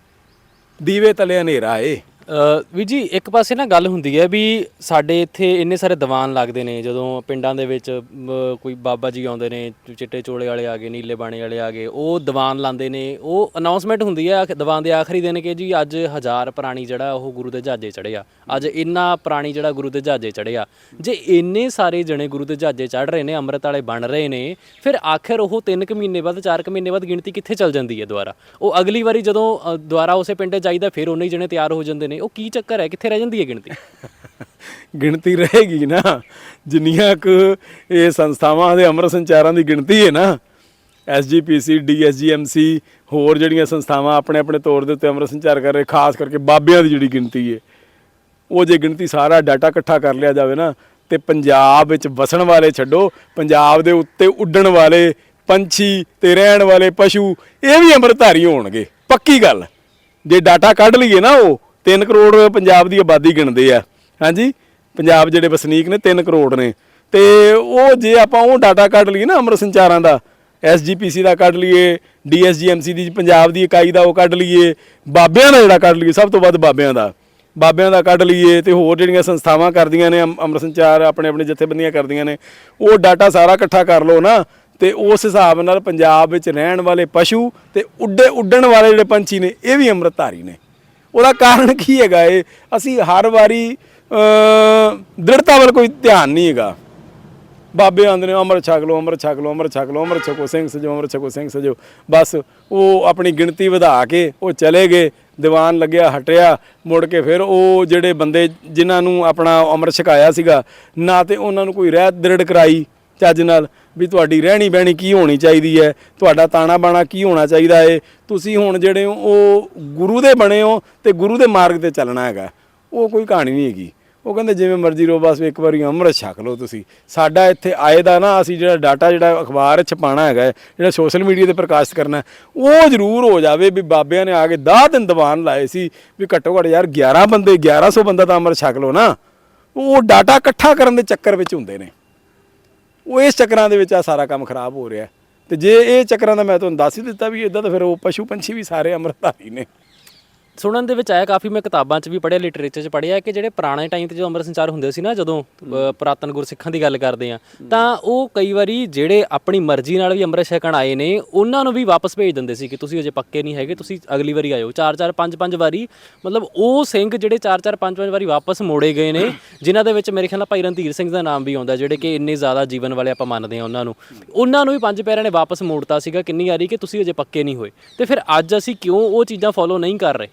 ਦੀਵੇ ਤਲੇ ਹਨੇਰਾ ਏ। ਅ, ਵੀਰ ਜੀ ਇੱਕ ਪਾਸੇ ਨਾ ਗੱਲ ਹੁੰਦੀ ਹੈ ਵੀ ਸਾਡੇ ਇੱਥੇ ਇੰਨੇ ਸਾਰੇ ਦੀਵਾਨ ਲੱਗਦੇ ਨੇ ਜਦੋਂ ਪਿੰਡਾਂ ਦੇ ਵਿੱਚ ਮ, ਕੋਈ ਬਾਬਾ ਜੀ ਆਉਂਦੇ ਨੇ ਚਿੱਟੇ ਚੋਲੇ ਵਾਲੇ ਆ ਗਏ ਨੀਲੇ ਬਾਣੇ ਵਾਲੇ ਆ ਗਏ ਉਹ ਦੀਵਾਨ ਲਾਉਂਦੇ ਨੇ ਉਹ ਅਨਾਉਂਸਮੈਂਟ ਹੁੰਦੀ ਹੈ ਆਖ- ਦੀਵਾਨ ਦੇ ਆਖਰੀ ਦਿਨ ਕਿ ਜੀ ਅੱਜ ਹਜ਼ਾਰ ਪ੍ਰਾਣੀ ਜਿਹੜਾ ਉਹ ਗੁਰੂ ਦੇ ਜਹਾਜ਼ੇ ਚੜਿਆ ਅੱਜ ਇੰਨਾ ਪ੍ਰਾਣੀ ਜਿਹੜਾ ਗੁਰੂ ਦੇ ਜਹਾਜ਼ੇ ਚੜਿਆ ਜੇ ਇੰਨੇ ਸਾਰੇ ਜਣੇ ਗੁਰੂ ਦੇ ਜਹਾਜ਼ੇ ਚੜ ਰਹੇ ਨੇ ਅੰਮ੍ਰਿਤ ਵਾਲੇ ਬਣ ਰਹੇ ਨੇ ਫਿਰ ਆਖਿਰ ਉਹ 3 ਕੁ ਮਹੀਨੇ ਬਾਅਦ 4 ਕੁ ਮਹੀਨੇ ਬਾਅਦ ਗਿਣਤੀ ਕਿੱਥੇ ਚੱਲ ਜਾਂਦੀ ਹੈ ਦੁਬਾਰਾ? ਉਹ ਅਗਲੀ ਵਾਰੀ ਜਦੋਂ ਅ, ਦੁਬਾਰਾ ਉਸੇ ਪਿੰਡੇ ਜਾਈਦਾ ਫਿਰ ਉਨੇ ਹੀ ਜਣੇ ਤਿਆਰ ਹੋ ਜਾਂਦੇ ਨੇ। ਉਹ ਕੀ ਚੱਕਰ ਹੈ? ਕਿੱਥੇ ਰਹਿ ਜਾਂਦੀ ਹੈ ਗਿਣਤੀ? ਗਿਣਤੀ ਰਹੇਗੀ ਨਾ। ਜਿੰਨੀਆਂ ਕੁ ਇਹ ਸੰਸਥਾਵਾਂ ਦੇ ਅਮਰ ਸੰਚਾਰਾਂ ਦੀ ਗਿਣਤੀ ਹੈ ਨਾ ਐਸਜੀਪੀਸੀ ਡੀਐਸਜੀਐਮਸੀ ਹੋਰ ਜਿਹੜੀਆਂ ਸੰਸਥਾਵਾਂ ਆਪਣੇ ਆਪਣੇ ਤੌਰ ਦੇ ਉੱਤੇ ਅਮਰ ਸੰਚਾਰ ਕਰ ਰਹੇ, ਖਾਸ ਕਰਕੇ ਬਾਬਿਆਂ ਦੀ ਜਿਹੜੀ ਗਿਣਤੀ ਹੈ, ਉਹ ਜੇ ਗਿਣਤੀ ਸਾਰਾ ਡਾਟਾ ਇਕੱਠਾ ਕਰ ਲਿਆ ਜਾਵੇ ਨਾ, ਤੇ ਪੰਜਾਬ ਵਿੱਚ ਵਸਣ ਵਾਲੇ ਛੱਡੋ, ਪੰਜਾਬ ਦੇ ਉੱਤੇ ਉੱਡਣ ਵਾਲੇ ਪੰਛੀ ਤੇ ਰਹਿਣ ਵਾਲੇ ਪਸ਼ੂ, ਇਹ ਵੀ ਅੰਮ੍ਰਿਤਧਾਰੀ ਹੋਣਗੇ, ਪੱਕੀ ਗੱਲ। ਜੇ ਡਾਟਾ ਕੱਢ ਲਈਏ ਨਾ ਉਹ 3 ਕਰੋੜ ਪੰਜਾਬ ਦੀ ਆਬਾਦੀ ਗਿਣਦੇ ਆ। ਹਾਂਜੀ? ਪੰਜਾਬ ਜਿਹੜੇ ਵਸਨੀਕ ਨੇ 3 ਕਰੋੜ ਨੇ। ਤੇ ਉਹ ਜੇ ਆਪਾਂ ਉਹ ਡਾਟਾ ਕੱਢ ਲਈਏ ਨਾ ਅੰਮ੍ਰਿਤ ਸੰਚਾਰਾਂ ਦਾ, ਐਸਜੀਪੀਸੀ ਦਾ ਕੱਢ ਲਈਏ, ਡੀਐਸਜੀਐਮਸੀ ਦੀ ਪੰਜਾਬ ਦੀ ਇਕਾਈ ਦਾ ਉਹ ਕੱਢ ਲਈਏ, ਬਾਬਿਆਂ ਦਾ ਜਿਹੜਾ ਕੱਢ ਲਈਏ, ਸਭ ਤੋਂ ਵੱਧ ਬਾਬਿਆਂ ਦਾ। ਬਾਬਿਆਂ ਦਾ ਕੱਢ ਲਈਏ ਤੇ ਹੋਰ ਜਿਹੜੀਆਂ ਸੰਸਥਾਵਾਂ ਕਰਦੀਆਂ ਨੇ, ਅੰਮ- ਅੰਮ੍ਰਿਤ ਸੰਚਾਰ ਆਪਣੇ ਆਪਣੇ ਜਥੇਬੰਦੀਆਂ ਕਰਦੀਆਂ ਨੇ, ਉਹ ਡਾਟਾ ਸਾਰਾ ਇਕੱਠਾ ਕਰ ਲਓ ਨਾ, ਤੇ ਉਸ ਹਿਸਾਬ ਨਾਲ ਪੰਜਾਬ ਵਿੱਚ ਰਹਿਣ ਵਾਲੇ ਪਸ਼ੂ ਤੇ ਉੱਡੇ ਉੱਡਣ ਵਾਲੇ ਜਿਹੜੇ ਪੰਛੀ ਨੇ, ਇਹ ਵੀ ਅੰਮ੍ਰਿਤਧਾਰੀ ਨੇ। ਉਹਦਾ ਕਾਰਨ ਕੀ ਹੈਗਾ ਇਹ? ਅਸੀਂ ਹਰ ਵਾਰੀ ਦ੍ਰਿੜਤਾ ਵੱਲ ਕੋਈ ਧਿਆਨ ਨਹੀਂ ਹੈਗਾ। ਬਾਬੇ ਆਂਦੇ ਨੇ ਅੰਮ੍ਰਿਤ ਛਕ ਲਓ ਅੰਮ੍ਰਿਤ ਛਕ ਲਓ ਅੰਮ੍ਰਿਤ ਛਕ ਲਓ ਅੰਮ੍ਰਿਤ ਛਕੋ, ਸਿੰਘ ਸਜੋ ਅੰਮ੍ਰਿਤ ਛਕੋ, ਸਿੰਘ ਸਜੋ। ਬਸ ਉਹ ਆਪਣੀ ਗਿਣਤੀ ਵਧਾ ਕੇ ਉਹ ਚਲੇ ਗਏ, ਦੀਵਾਨ ਲੱਗਿਆ, ਹਟਿਆ, ਮੁੜ ਕੇ ਫਿਰ ਉਹ ਜਿਹੜੇ ਬੰਦੇ ਜਿਨ੍ਹਾਂ ਨੂੰ ਆਪਣਾ ਅੰਮ੍ਰਿਤ ਛਕਾਇਆ ਸੀਗਾ, ਨਾ ਤੇ ਉਹਨਾਂ ਨੂੰ ਕੋਈ ਰਹਿਤ ਦ੍ਰਿੜ ਕਰਾਈ। ਚੱਜ ਨਾਲ ਵੀ ਤੁਹਾਡੀ ਰਹਿਣੀ ਬਹਿਣੀ ਕੀ ਹੋਣੀ ਚਾਹੀਦੀ ਹੈ? ਤੁਹਾਡਾ ਤਾਣਾ ਬਾਣਾ ਕੀ ਹੋਣਾ ਚਾਹੀਦਾ ਹੈ ਤੁਸੀਂ ਹੁਣ ਜਿਹੜੇ ਹੋ ਉਹ ਗੁਰੂ ਦੇ ਬਣੇ ਹੋ ਤੇ ਗੁਰੂ ਦੇ ਮਾਰਗ ਤੇ ਚੱਲਣਾ ਹੈਗਾ। ਉਹ ਕੋਈ ਕਹਾਣੀ ਨਹੀਂ ਹੈਗੀ। ਉਹ ਕਹਿੰਦੇ ਜਿਵੇਂ ਮਰਜ਼ੀ ਰੋ ਬਸ ਇੱਕ ਵਾਰੀ ਅੰਮ੍ਰਿਤ ਛਕ ਲਓ ਤੁਸੀਂ। ਸਾਡਾ ਇੱਥੇ ਆਏ ਦਾ ਨਾ ਅਸੀਂ ਜਿਹੜਾ ਡਾਟਾ ਜਿਹੜਾ ਅਖਬਾਰ 'ਚ ਛਪਾਣਾ ਹੈਗਾ ਹੈ, ਜਿਹੜਾ ਸੋਸ਼ਲ ਮੀਡੀਆ ਤੇ ਪ੍ਰਕਾਸ਼ਿਤ ਕਰਨਾ ਉਹ ਜ਼ਰੂਰ ਹੋ ਜਾਵੇ ਵੀ ਬਾਬਿਆਂ ਨੇ ਆ ਕੇ 10 ਦਿਨ ਦੀਵਾਨ ਲਾਏ ਸੀ ਵੀ ਘੱਟੋ ਘੱਟ ਯਾਰ 11 ਬੰਦੇ 1100 ਬੰਦਾ ਤਾਂ ਅੰਮ੍ਰਿਤ ਛਕ ਲਓ ਨਾ। ਉਹ ਡਾਟਾ ਇਕੱਠਾ ਕਰਨ ਦੇ ਚੱਕਰ ਵਿੱਚ ਹੁੰਦੇ ਨੇ। ਉਹ ਇਸ ਚੱਕਰਾਂ ਦੇ ਵਿੱਚ ਆ ਸਾਰਾ ਕੰਮ ਖਰਾਬ ਹੋ ਰਿਹਾ ਤੇ ਜੇ ਇਹ ਚੱਕਰਾਂ ਦਾ ਮੈਂ ਤੁਹਾਨੂੰ ਦੱਸ ਹੀ ਦਿੱਤਾ ਵੀ ਇਦਾਂ ਤਾਂ ਫਿਰ ਉਹ ਪਸ਼ੂ ਪੰਛੀ ਵੀ ਸਾਰੇ ਅੰਮ੍ਰਿਤਧਾਰੀ ਨੇ। ਸੁਣਨ ਦੇ ਵਿੱਚ ਆਇਆ ਕਾਫੀ ਮੈਂ ਕਿਤਾਬਾਂ 'ਚ ਵੀ ਪੜ੍ਹਿਆ ਲਿਟਰੇਚਰ 'ਚ ਪੜ੍ਹਿਆ ਕਿ ਜਿਹੜੇ ਪੁਰਾਣੇ ਟਾਈਮ ਤੇ ਜਦੋਂ ਅੰਮ੍ਰਿਤ ਸੰਚਾਰ ਹੁੰਦੇ ਸੀ ਨਾ ਜਦੋਂ ਅ, ਪੁਰਾਤਨ ਗੁਰਸਿੱਖਾਂ ਦੀ ਗੱਲ ਕਰਦੇ ਆ ਤਾਂ ਉਹ ਕਈ ਵਾਰੀ ਜਿਹੜੇ ਆਪਣੀ ਮਰਜ਼ੀ ਨਾਲ ਵੀ ਅੰਮ੍ਰਿਤ ਛਕਣ ਆਏ ਨੇ ਉਹਨਾਂ ਨੂੰ ਵੀ ਵਾਪਸ ਭੇਜ ਦਿੰਦੇ ਸੀ ਕਿ ਤੁਸੀਂ ਅਜੇ ਪੱਕੇ ਨਹੀਂ ਹੈਗੇ ਤੁਸੀਂ ਅਗਲੀ ਵਾਰੀ ਆਇਓ। ਚਾਰ ਚਾਰ ਪੰਜ ਪੰਜ ਵਾਰੀ ਮਤਲਬ ਉਹ ਸਿੰਘ ਜਿਹੜੇ ਚਾਰ ਚਾਰ ਪੰਜ ਪੰਜ ਵਾਰੀ ਵਾਪਸ ਮੋੜੇ ਗਏ ਨੇ ਜਿਨ੍ਹਾਂ ਦੇ ਵਿੱਚ ਮੇਰੇ ਖਿਆਲ ਨਾਲ ਭਾਈ ਰਣਧੀਰ ਸਿੰਘ ਦਾ ਨਾਮ ਵੀ ਆਉਂਦਾ ਜਿਹੜੇ ਕਿ ਇੰਨੇ ਜ਼ਿਆਦਾ ਜੀਵਨ ਵਾਲੇ ਆਪਾਂ ਮੰਨਦੇ ਆ ਉਹਨਾਂ ਨੂੰ। ਉਹਨਾਂ ਨੂੰ ਵੀ ਪੰਜ ਪਿਆਰਿਆਂ ਨੇ ਵਾਪਸ ਮੋੜਤਾ ਸੀਗਾ ਕਿੰਨੀ ਵਾਰੀ ਕਿ ਤੁਸੀਂ ਅਜੇ ਪੱਕੇ ਨਹੀਂ ਹੋਏ। ਤੇ ਫਿਰ ਅੱਜ ਅਸੀਂ ਕਿਉਂ ਉਹ ਚੀਜ਼ਾਂ ਫੋਲੋ ਨਹੀਂ ਕਰ ਰਹੇ?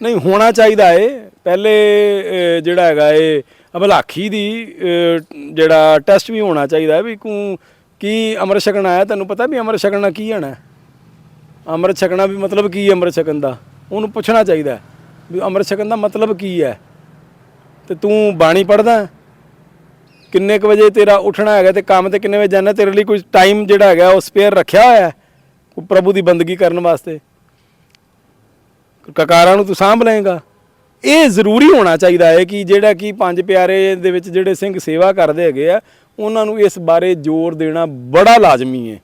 ਨਹੀਂ, ਹੋਣਾ ਚਾਹੀਦਾ ਏ। ਪਹਿਲੇ ਜਿਹੜਾ ਹੈਗਾ ਏ ਅਭਲਾਖੀ ਦੀ ਜਿਹੜਾ ਟੈਸਟ ਵੀ ਹੋਣਾ ਚਾਹੀਦਾ ਵੀ ਕੂੰ, ਕੀ ਅੰਮ੍ਰਿਤ ਛਕਣ ਆਇਆ ਤੈਨੂੰ ਪਤਾ ਵੀ ਅੰਮ੍ਰਿਤ ਛਕਣਾ ਕੀ ਹੋਣਾ ਹੈ? ਅੰਮ੍ਰਿਤ ਛਕਣਾ ਵੀ ਮਤਲਬ ਕੀ ਹੈ ਅੰਮ੍ਰਿਤ ਛਕਣ ਦਾ? ਉਹਨੂੰ ਪੁੱਛਣਾ ਚਾਹੀਦਾ ਵੀ ਅੰਮ੍ਰਿਤ ਛਕਣ ਦਾ ਮਤਲਬ ਕੀ ਹੈ? ਤੇ ਤੂੰ ਬਾਣੀ ਪੜਦਾ ਕਿੰਨੇ ਕੁ ਵਜੇ ਤੇਰਾ ਉੱਠਣਾ ਹੈਗਾ ਤੇ ਕੰਮ ਤੇ ਕਿੰਨੇ ਵਜੇ ਜਾਣਾ? ਤੇਰੇ ਲਈ ਕੋਈ ਟਾਈਮ ਜਿਹੜਾ ਹੈਗਾ, ਉਹ ਸਪੇਅਰ ਰੱਖਿਆ ਹੋਇਆ ਹੈ? ਪ੍ਰਭੂ ਦੀ ਬੰਦਗੀ ਕਰਨ ਵਾਸਤੇ। ਕਕਾਰਾਂ ਨੂੰ ਤੂੰ ਸਾਂਭ ਲਏਗਾ। ਇਹ ਜ਼ਰੂਰੀ ਹੋਣਾ ਚਾਹੀਦਾ ਹੈ ਕਿ ਜਿਹੜਾ ਕਿ ਪੰਜ ਪਿਆਰੇ ਦੇ ਵਿੱਚ ਜਿਹੜੇ ਸਿੰਘ ਸੇਵਾ ਕਰਦੇ ਹੈਗੇ ਆ, ਉਹਨਾਂ ਨੂੰ ਇਸ ਬਾਰੇ ਜ਼ੋਰ ਦੇਣਾ ਬੜਾ ਲਾਜ਼ਮੀ ਹੈ।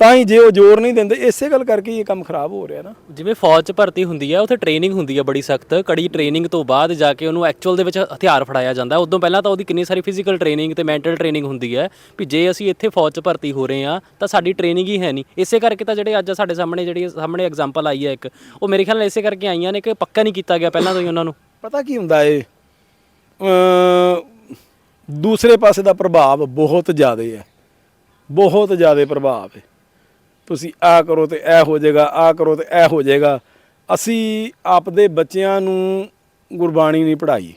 ਤਾਂ ਹੀ ਜੇ ਉਹ ਜ਼ੋਰ ਨਹੀਂ ਦਿੰਦੇ ਇਸੇ ਗੱਲ ਕਰਕੇ ਹੀ ਇਹ ਕੰਮ ਖਰਾਬ ਹੋ ਰਿਹਾ ਨਾ। ਜਿਵੇਂ ਫੌਜ 'ਚ ਭਰਤੀ ਹੁੰਦੀ ਹੈ ਉੱਥੇ ਟ੍ਰੇਨਿੰਗ ਹੁੰਦੀ ਹੈ ਬੜੀ ਸਖਤ। ਕੜੀ ਟ੍ਰੇਨਿੰਗ ਤੋਂ ਬਾਅਦ ਜਾ ਕੇ ਉਹਨੂੰ ਐਕਚੁਅਲ ਦੇ ਵਿੱਚ ਹਥਿਆਰ ਫੜਾਇਆ ਜਾਂਦਾ। ਉਦੋਂ ਪਹਿਲਾਂ ਤਾਂ ਉਹਦੀ ਕਿੰਨੀ ਸਾਰੀ ਫਿਜ਼ੀਕਲ ਟ੍ਰੇਨਿੰਗ ਤੇ ਮੈਂਟਲ ਟ੍ਰੇਨਿੰਗ ਹੁੰਦੀ ਹੈ ਵੀ ਜੇ ਅਸੀਂ ਇੱਥੇ ਫੌਜ 'ਚ ਭਰਤੀ ਹੋ ਰਹੇ ਹਾਂ ਤਾਂ ਸਾਡੀ ਟ੍ਰੇਨਿੰਗ ਹੀ ਹੈ ਨਹੀਂ। ਇਸੇ ਕਰਕੇ ਤਾਂ ਜਿਹੜੇ ਅੱਜ ਸਾਡੇ ਸਾਹਮਣੇ ਜਿਹੜੀ ਸਾਹਮਣੇ ਐਗਜ਼ਾਮਪਲ ਆਈ ਹੈ ਇੱਕ ਉਹ ਮੇਰੇ ਖਿਆਲ ਨਾਲ ਇਸੇ ਕਰਕੇ ਆਈਆਂ ਨੇ ਕਿ ਪੱਕਾ ਨਹੀਂ ਕੀਤਾ ਗਿਆ ਪਹਿਲਾਂ ਤੋਂ ਹੀ ਉਹਨਾਂ ਨੂੰ। ਪਤਾ ਕੀ ਹੁੰਦਾ ਏ? ਦੂਸਰੇ ਪਾਸੇ ਦਾ ਪ੍ਰਭਾਵ ਬਹੁਤ ਜ਼ਿਆਦਾ ਹੈ। ਬਹੁਤ ਜ਼ਿਆਦਾ ਪ੍ਰਭਾਵ ਹੈ ਤੁਸੀਂ ਆ ਕਰੋ ਤੇ ਇਹ ਹੋ ਜਾਏਗਾ ਆ ਕਰੋ ਤੇ ਇਹ ਹੋ ਜਾਏਗਾ। ਅਸੀਂ ਆਪਦੇ ਬੱਚਿਆਂ ਨੂੰ ਗੁਰਬਾਣੀ ਨਹੀਂ ਪੜ੍ਹਾਈ।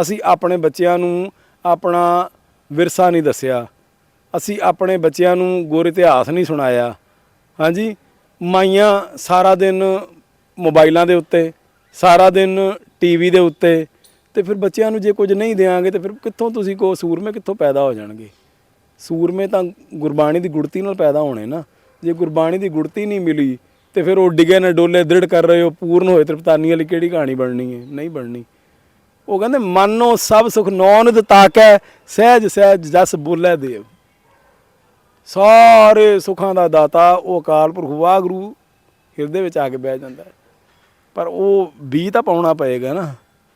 ਅਸੀਂ ਆਪਣੇ ਬੱਚਿਆਂ ਨੂੰ ਆਪਣਾ ਵਿਰਸਾ ਨਹੀਂ ਦੱਸਿਆ। ਅਸੀਂ ਆਪਣੇ ਬੱਚਿਆਂ ਨੂੰ ਗੁਰ ਇਤਿਹਾਸ ਨਹੀਂ ਸੁਣਾਇਆ। ਹਾਂਜੀ? ਮਾਈਆਂ ਸਾਰਾ ਦਿਨ ਮੋਬਾਈਲਾਂ ਦੇ ਉੱਤੇ, ਸਾਰਾ ਦਿਨ ਟੀਵੀ ਦੇ ਉੱਤੇ ਤੇ ਫਿਰ ਬੱਚਿਆਂ ਨੂੰ ਜੇ ਕੁਝ ਨਹੀਂ ਦੇਾਂਗੇ ਤੇ ਫਿਰ ਕਿੱਥੋਂ ਤੁਸੀਂ ਕੋ ਸੂਰਮੇ ਕਿੱਥੋਂ ਪੈਦਾ ਹੋ ਜਾਣਗੇ? ਸੂਰਮੇ ਤਾਂ ਗੁਰਬਾਣੀ ਦੀ ਗੁੜਤੀ ਨਾਲ ਪੈਦਾ ਹੋਣੇ ਨਾ। ਜੇ ਗੁਰਬਾਣੀ ਦੀ ਗੁੜਤੀ ਨਹੀਂ ਮਿਲੀ ਤੇ ਫਿਰ ਉਹ ਡਿਗੇ ਨਾ ਡੋਲੇ ਦ੍ਰਿੜ ਕਰ ਰਹੇ ਹੋ, ਪੂਰਨ ਹੋਏ, ਤ੍ਰਿਪਤਾਨੀ ਵਾਲੀ ਕਿਹੜੀ ਕਹਾਣੀ ਬਣਨੀ ਹੈ? ਨਹੀਂ ਬਣਨੀ। ਉਹ ਕਹਿੰਦੇ, ਮਨੋ ਸਭ ਸੁਖ ਨੌਨਦ ਤਾਕੈ, ਸਹਿਜ ਸਹਿਜ ਜਸ ਬੋਲੇ ਦੇਵ। ਸਾਰੇ ਸੁਖਾਂ ਦਾ ਦਾਤਾ ਉਹ ਅਕਾਲ ਪੁਰਖ ਵਾਹਿਗੁਰੂ ਹਿਰਦੇ ਵਿੱਚ ਆ ਕੇ ਬਹਿ ਜਾਂਦਾ ਪਰ ਉਹ ਬੀ ਤਾਂ ਪਾਉਣਾ ਪਏਗਾ ਨਾ।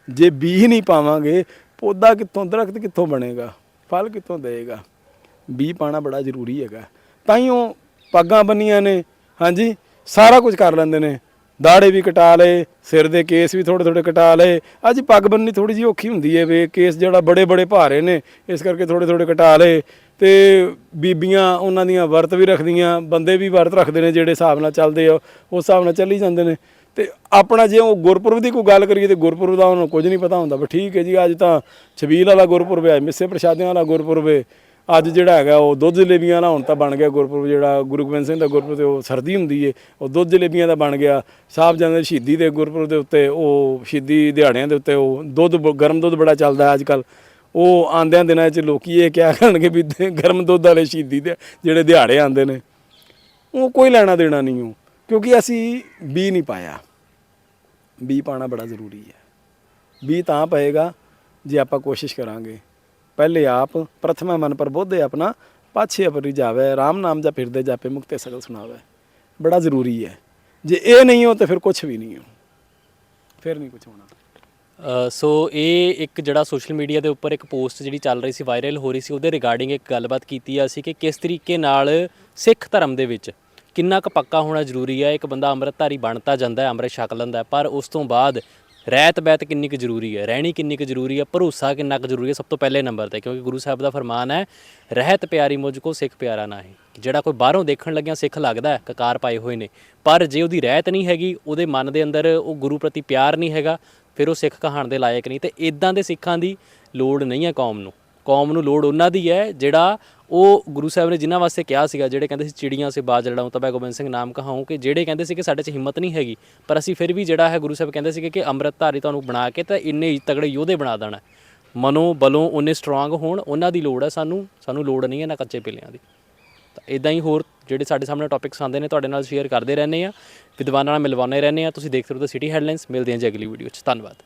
ਜੇ ਬੀ ਨਹੀਂ ਪਾਵਾਂਗੇ, ਪੌਦਾ ਕਿੱਥੋਂ, ਦਰਖਤ ਕਿੱਥੋਂ ਬਣੇਗਾ? ਫਲ ਕਿੱਥੋਂ ਦੇਏਗਾ ਬੀ ਪਾਣਾ ਬੜਾ ਜ਼ਰੂਰੀ ਹੈਗਾ। ਤਾਂ ਹੀ ਉਹ ਪੱਗਾਂ ਬੰਨੀਆਂ ਨੇ, ਹਾਂਜੀ, ਸਾਰਾ ਕੁਝ ਕਰ ਲੈਂਦੇ ਨੇ। ਦਾੜੇ ਵੀ ਕਟਾ ਲਏ, ਸਿਰ ਦੇ ਕੇਸ ਵੀ ਥੋੜੇ ਥੋੜੇ ਕਟਾ ਲਏ। ਅੱਜ ਪੱਗ ਬੰਨਣੀ ਥੋੜੀ ਜਿਹੀ ਔਖੀ ਹੁੰਦੀ ਹੈ ਵੇ ਕੇਸ ਜਿਹੜਾ ਬੜੇ ਬੜੇ ਭਾਰੇ ਨੇ, ਇਸ ਕਰਕੇ ਥੋੜੇ ਥੋੜੇ ਕਟਾ ਲਏ। ਤੇ ਬੀਬੀਆਂ ਉਹਨਾਂ ਦੀਆਂ ਵਰਤ ਵੀ ਰੱਖਦੀਆਂ, ਬੰਦੇ ਵੀ ਵਰਤ ਰੱਖਦੇ ਨੇ ਜਿਹੜੇ ਹਿਸਾਬ ਨਾਲ ਚੱਲਦੇ ਆ, ਉਸ ਹਿਸਾਬ ਨਾਲ ਚੱਲੀ ਜਾਂਦੇ ਨੇ। ਤੇ ਆਪਣਾ ਜੇ ਉਹ ਗੁਰਪੁਰਬ ਦੀ ਕੋਈ ਗੱਲ ਕਰੀਏ ਤੇ ਗੁਰਪੁਰਬ ਦਾ ਉਹਨੂੰ ਕੁਝ ਨਹੀਂ ਪਤਾ ਹੁੰਦਾ, ਵੀ ਠੀਕ ਹੈ ਜੀ, ਅੱਜ ਤਾਂ ਛਬੀਲ ਵਾਲਾ ਗੁਰਪੁਰਬ ਹੈ, ਮਿੱਸੇ ਪ੍ਰਸ਼ਾਦਿਆਂ ਵਾਲਾ ਗੁਰਪੁਰਬ ਹੈ। ਅੱਜ ਜਿਹੜਾ ਹੈਗਾ ਉਹ ਦੁੱਧ ਜਲੇਬੀਆਂ ਵਾਲਾ ਹੁਣ ਤਾਂ ਬਣ ਗਿਆ ਗੁਰਪੁਰਬ, ਜਿਹੜਾ ਗੁਰੂ ਗੋਬਿੰਦ ਸਿੰਘ ਦਾ ਗੁਰਪੁਰਬ ਤੇ ਉਹ ਸਰਦੀ ਹੁੰਦੀ ਏ, ਉਹ ਦੁੱਧ ਜਲੇਬੀਆਂ ਦਾ ਬਣ ਗਿਆ। ਸਾਹਿਬ ਜਾਂਦੇ ਸ਼ਹੀਦੀ ਦੇ ਗੁਰਪੁਰਬ ਦੇ ਉੱਤੇ ਉਹ ਸ਼ਹੀਦੀ ਦਿਹਾੜਿਆਂ ਦੇ ਉੱਤੇ ਉਹ ਦੁੱਧ ਬ- ਗਰਮ ਦੁੱਧ ਬੜਾ ਚੱਲਦਾ ਅੱਜ ਕੱਲ ਉਹ ਆਂਦਿਆਂ ਦਿਨਾਂ 'ਚ ਲੋਕੀ ਇਹ ਕਿਹਾ ਕਰਨਗੇ ਵੀ ਗਰਮ ਦੁੱਧ ਵਾਲੇ ਸ਼ਹੀਦੀ ਦੇ, ਜਿਹੜੇ ਦਿਹਾੜੇ ਆਂਦੇ ਨੇ, ਉਹ ਕੋਈ ਲੈਣਾ ਦੇਣਾ ਨਹੀਂ ਉਹ, ਕਿਉਂਕਿ ਅਸੀਂ ਬੀ ਨਹੀਂ ਪਾਇਆ। ਬੀ ਪਾਣਾ ਬੜਾ ਜ਼ਰੂਰੀ ਹੈ। ਬੀ ਤਾਂ ਪਏਗਾ ਜੇ ਆਪਾਂ ਕੋਸ਼ਿਸ਼ ਕਰਾਂਗੇ। ਪਹਿਲੇ ਆਪ, ਪ੍ਰਥਮਾ ਮਨ ਪ੍ਰਬੋਧੇ ਆਪਣਾ, ਪਾਛੇ ਅਪਰੀ ਜਾਵੇ RAM ਨਾਮ ਜਾਂ ਫਿਰਦੇ ਜਾਪੇ, ਮੁਕਤੇ ਸਗਲ ਸੁਣਾਵੇ। ਬੜਾ ਜ਼ਰੂਰੀ ਹੈ। ਜੇ ਇਹ ਨਹੀਂ ਹੋ ਤੇ ਫਿਰ ਕੁਝ ਵੀ ਨਹੀਂ ਹੋ। ਫਿਰ ਨਹੀਂ ਕੁਝ ਹੋਣਾ। ਸੋ ਇਹ ਇੱਕ ਜਿਹੜਾ ਸੋਸ਼ਲ ਮੀਡੀਆ ਦੇ ਉੱਪਰ ਇੱਕ ਪੋਸਟ ਜਿਹੜੀ ਚੱਲ ਰਹੀ ਸੀ, ਵਾਇਰਲ ਹੋ ਰਹੀ ਸੀ, ਉਹਦੇ ਰਿਗਾਰਡਿੰਗ ਇੱਕ ਗੱਲਬਾਤ ਕੀਤੀ ਆ ਸੀ ਕਿ ਕਿਸ ਤਰੀਕੇ ਨਾਲ ਸਿੱਖ ਧਰਮ ਦੇ ਵਿੱਚ ਕਿੰਨਾ ਕੁ ਪੱਕਾ ਹੋਣਾ ਜ਼ਰੂਰੀ ਹੈ। ਇੱਕ ਬੰਦਾ ਅੰਮ੍ਰਿਤਧਾਰੀ ਬਣਤਾ ਜਾਂਦਾ ਹੈ, ਅੰਮ੍ਰਿਤ ਛਕ ਲੈਂਦਾ ਪਰ ਉਸ ਤੋਂ ਬਾਅਦ ਰਹਿਤ ਬਹਿਤ ਕਿੰਨੀ ਕੁ ਜ਼ਰੂਰੀ ਹੈ, ਰਹਿਣੀ ਕਿੰਨੀ ਕੁ ਜ਼ਰੂਰੀ ਹੈ, ਭਰੋਸਾ ਕਿੰਨਾ ਕੁ ਜ਼ਰੂਰੀ ਹੈ, ਸਭ ਤੋਂ ਪਹਿਲੇ ਨੰਬਰ ਤੇ, ਕਿਉਂਕਿ ਗੁਰੂ ਸਾਹਿਬ ਦਾ ਫਰਮਾਨ ਹੈ, ਰਹਿਤ ਪਿਆਰੀ ਮੁਝ ਕੋ ਸਿੱਖ ਪਿਆਰਾ ਨਾ ਨਾਹੀਂ। ਜਿਹੜਾ ਕੋਈ ਬਾਹਰੋਂ ਦੇਖਣ ਲੱਗਿਆ ਸਿੱਖ ਲੱਗਦਾ ਹੈ, ਕਕਾਰ ਪਾਏ ਹੋਏ ਨੇ, ਪਰ ਜੇ ਉਹਦੀ ਰਹਿਤ ਨਹੀਂ ਹੈਗੀ, ਉਹਦੇ ਮਨ ਦੇ ਅੰਦਰ ਉਹ ਗੁਰੂ ਪ੍ਰਤੀ ਪਿਆਰ ਨਹੀਂ ਹੈਗਾ, ਫਿਰ ਉਹ ਸਿੱਖ ਕਹਾਣ ਦੇ ਲਾਇਕ ਨਹੀਂ, ਤੇ ਇਦਾਂ ਦੇ ਸਿੱਖਾਂ ਦੀ ਲੋੜ ਨਹੀਂ ਹੈ ਕੌਮ ਨੂੰ। ਕੌਮ ਨੂੰ ਲੋੜ ਉਹਨਾਂ ਦੀ ਹੈ, ਜਿਹੜਾ ਉਹ ਗੁਰੂ ਸਾਹਿਬ ਨੇ ਜਿਨ੍ਹਾਂ ਵਾਸਤੇ ਕਿਹਾ ਸੀਗਾ, ਜਿਹੜੇ ਕਹਿੰਦੇ ਸੀ ਚਿੜੀਆਂ ਸੇ ਬਾਜ ਲੜਾਉਂ ਤਾਂ ਮੈਂ ਗੋਬਿੰਦ ਸਿੰਘ ਨਾਮ ਕਹਾਉਂ ਕਿ ਜਿਹੜੇ ਕਹਿੰਦੇ ਸੀ ਕਿ ਸਾਡੇ 'ਚ ਹਿੰਮਤ ਨਹੀਂ ਹੈਗੀ, ਪਰ ਅਸੀਂ ਫਿਰ ਵੀ ਜਿਹੜਾ ਹੈ ਗੁਰੂ ਸਾਹਿਬ ਕਹਿੰਦੇ ਸੀਗੇ ਕਿ ਅੰਮ੍ਰਿਤਧਾਰੀ ਤੁਹਾਨੂੰ ਬਣਾ ਕੇ ਤਾਂ ਇੰਨੇ ਤਗੜੇ ਯੋਧੇ ਬਣਾ ਦੇਣਾ। ਮਨੋਂ ਬਲੋਂ ਉਹਨੇ ਸਟਰੋਂਗ ਹੋਣ, ਉਹਨਾਂ ਦੀ ਲੋੜ ਹੈ ਸਾਨੂੰ ਸਾਨੂੰ ਲੋੜ ਨਹੀਂ ਹੈ ਨਾ ਕੱਚੇ ਪਿੱਲਿਆਂ ਦੀ। ਤਾਂ ਇਦਾਂ ਹੀ ਹੋਰ ਜਿਹੜੇ ਸਾਡੇ ਸਾਹਮਣੇ ਟੌਪਿਕਸ ਆਉਂਦੇ ਨੇ, ਤੁਹਾਡੇ ਨਾਲ ਸ਼ੇਅਰ ਕਰਦੇ ਰਹਿੰਦੇ ਆ ਵਿਦਵਾਨਾਂ ਨਾਲ ਮਿਲਵਾਉਂਦੇ ਰਹਿੰਦੇ ਆ ਤੁਸੀਂ ਦੇਖਦੇ ਰਹੋ ਦ ਸਿਟੀ ਹੈਡਲਾਈਨਸ ਮਿਲਦੇ ਹਾਂ ਜੀ ਅਗਲੀ ਵੀਡੀਓ 'ਚ, ਧੰਨਵਾਦ।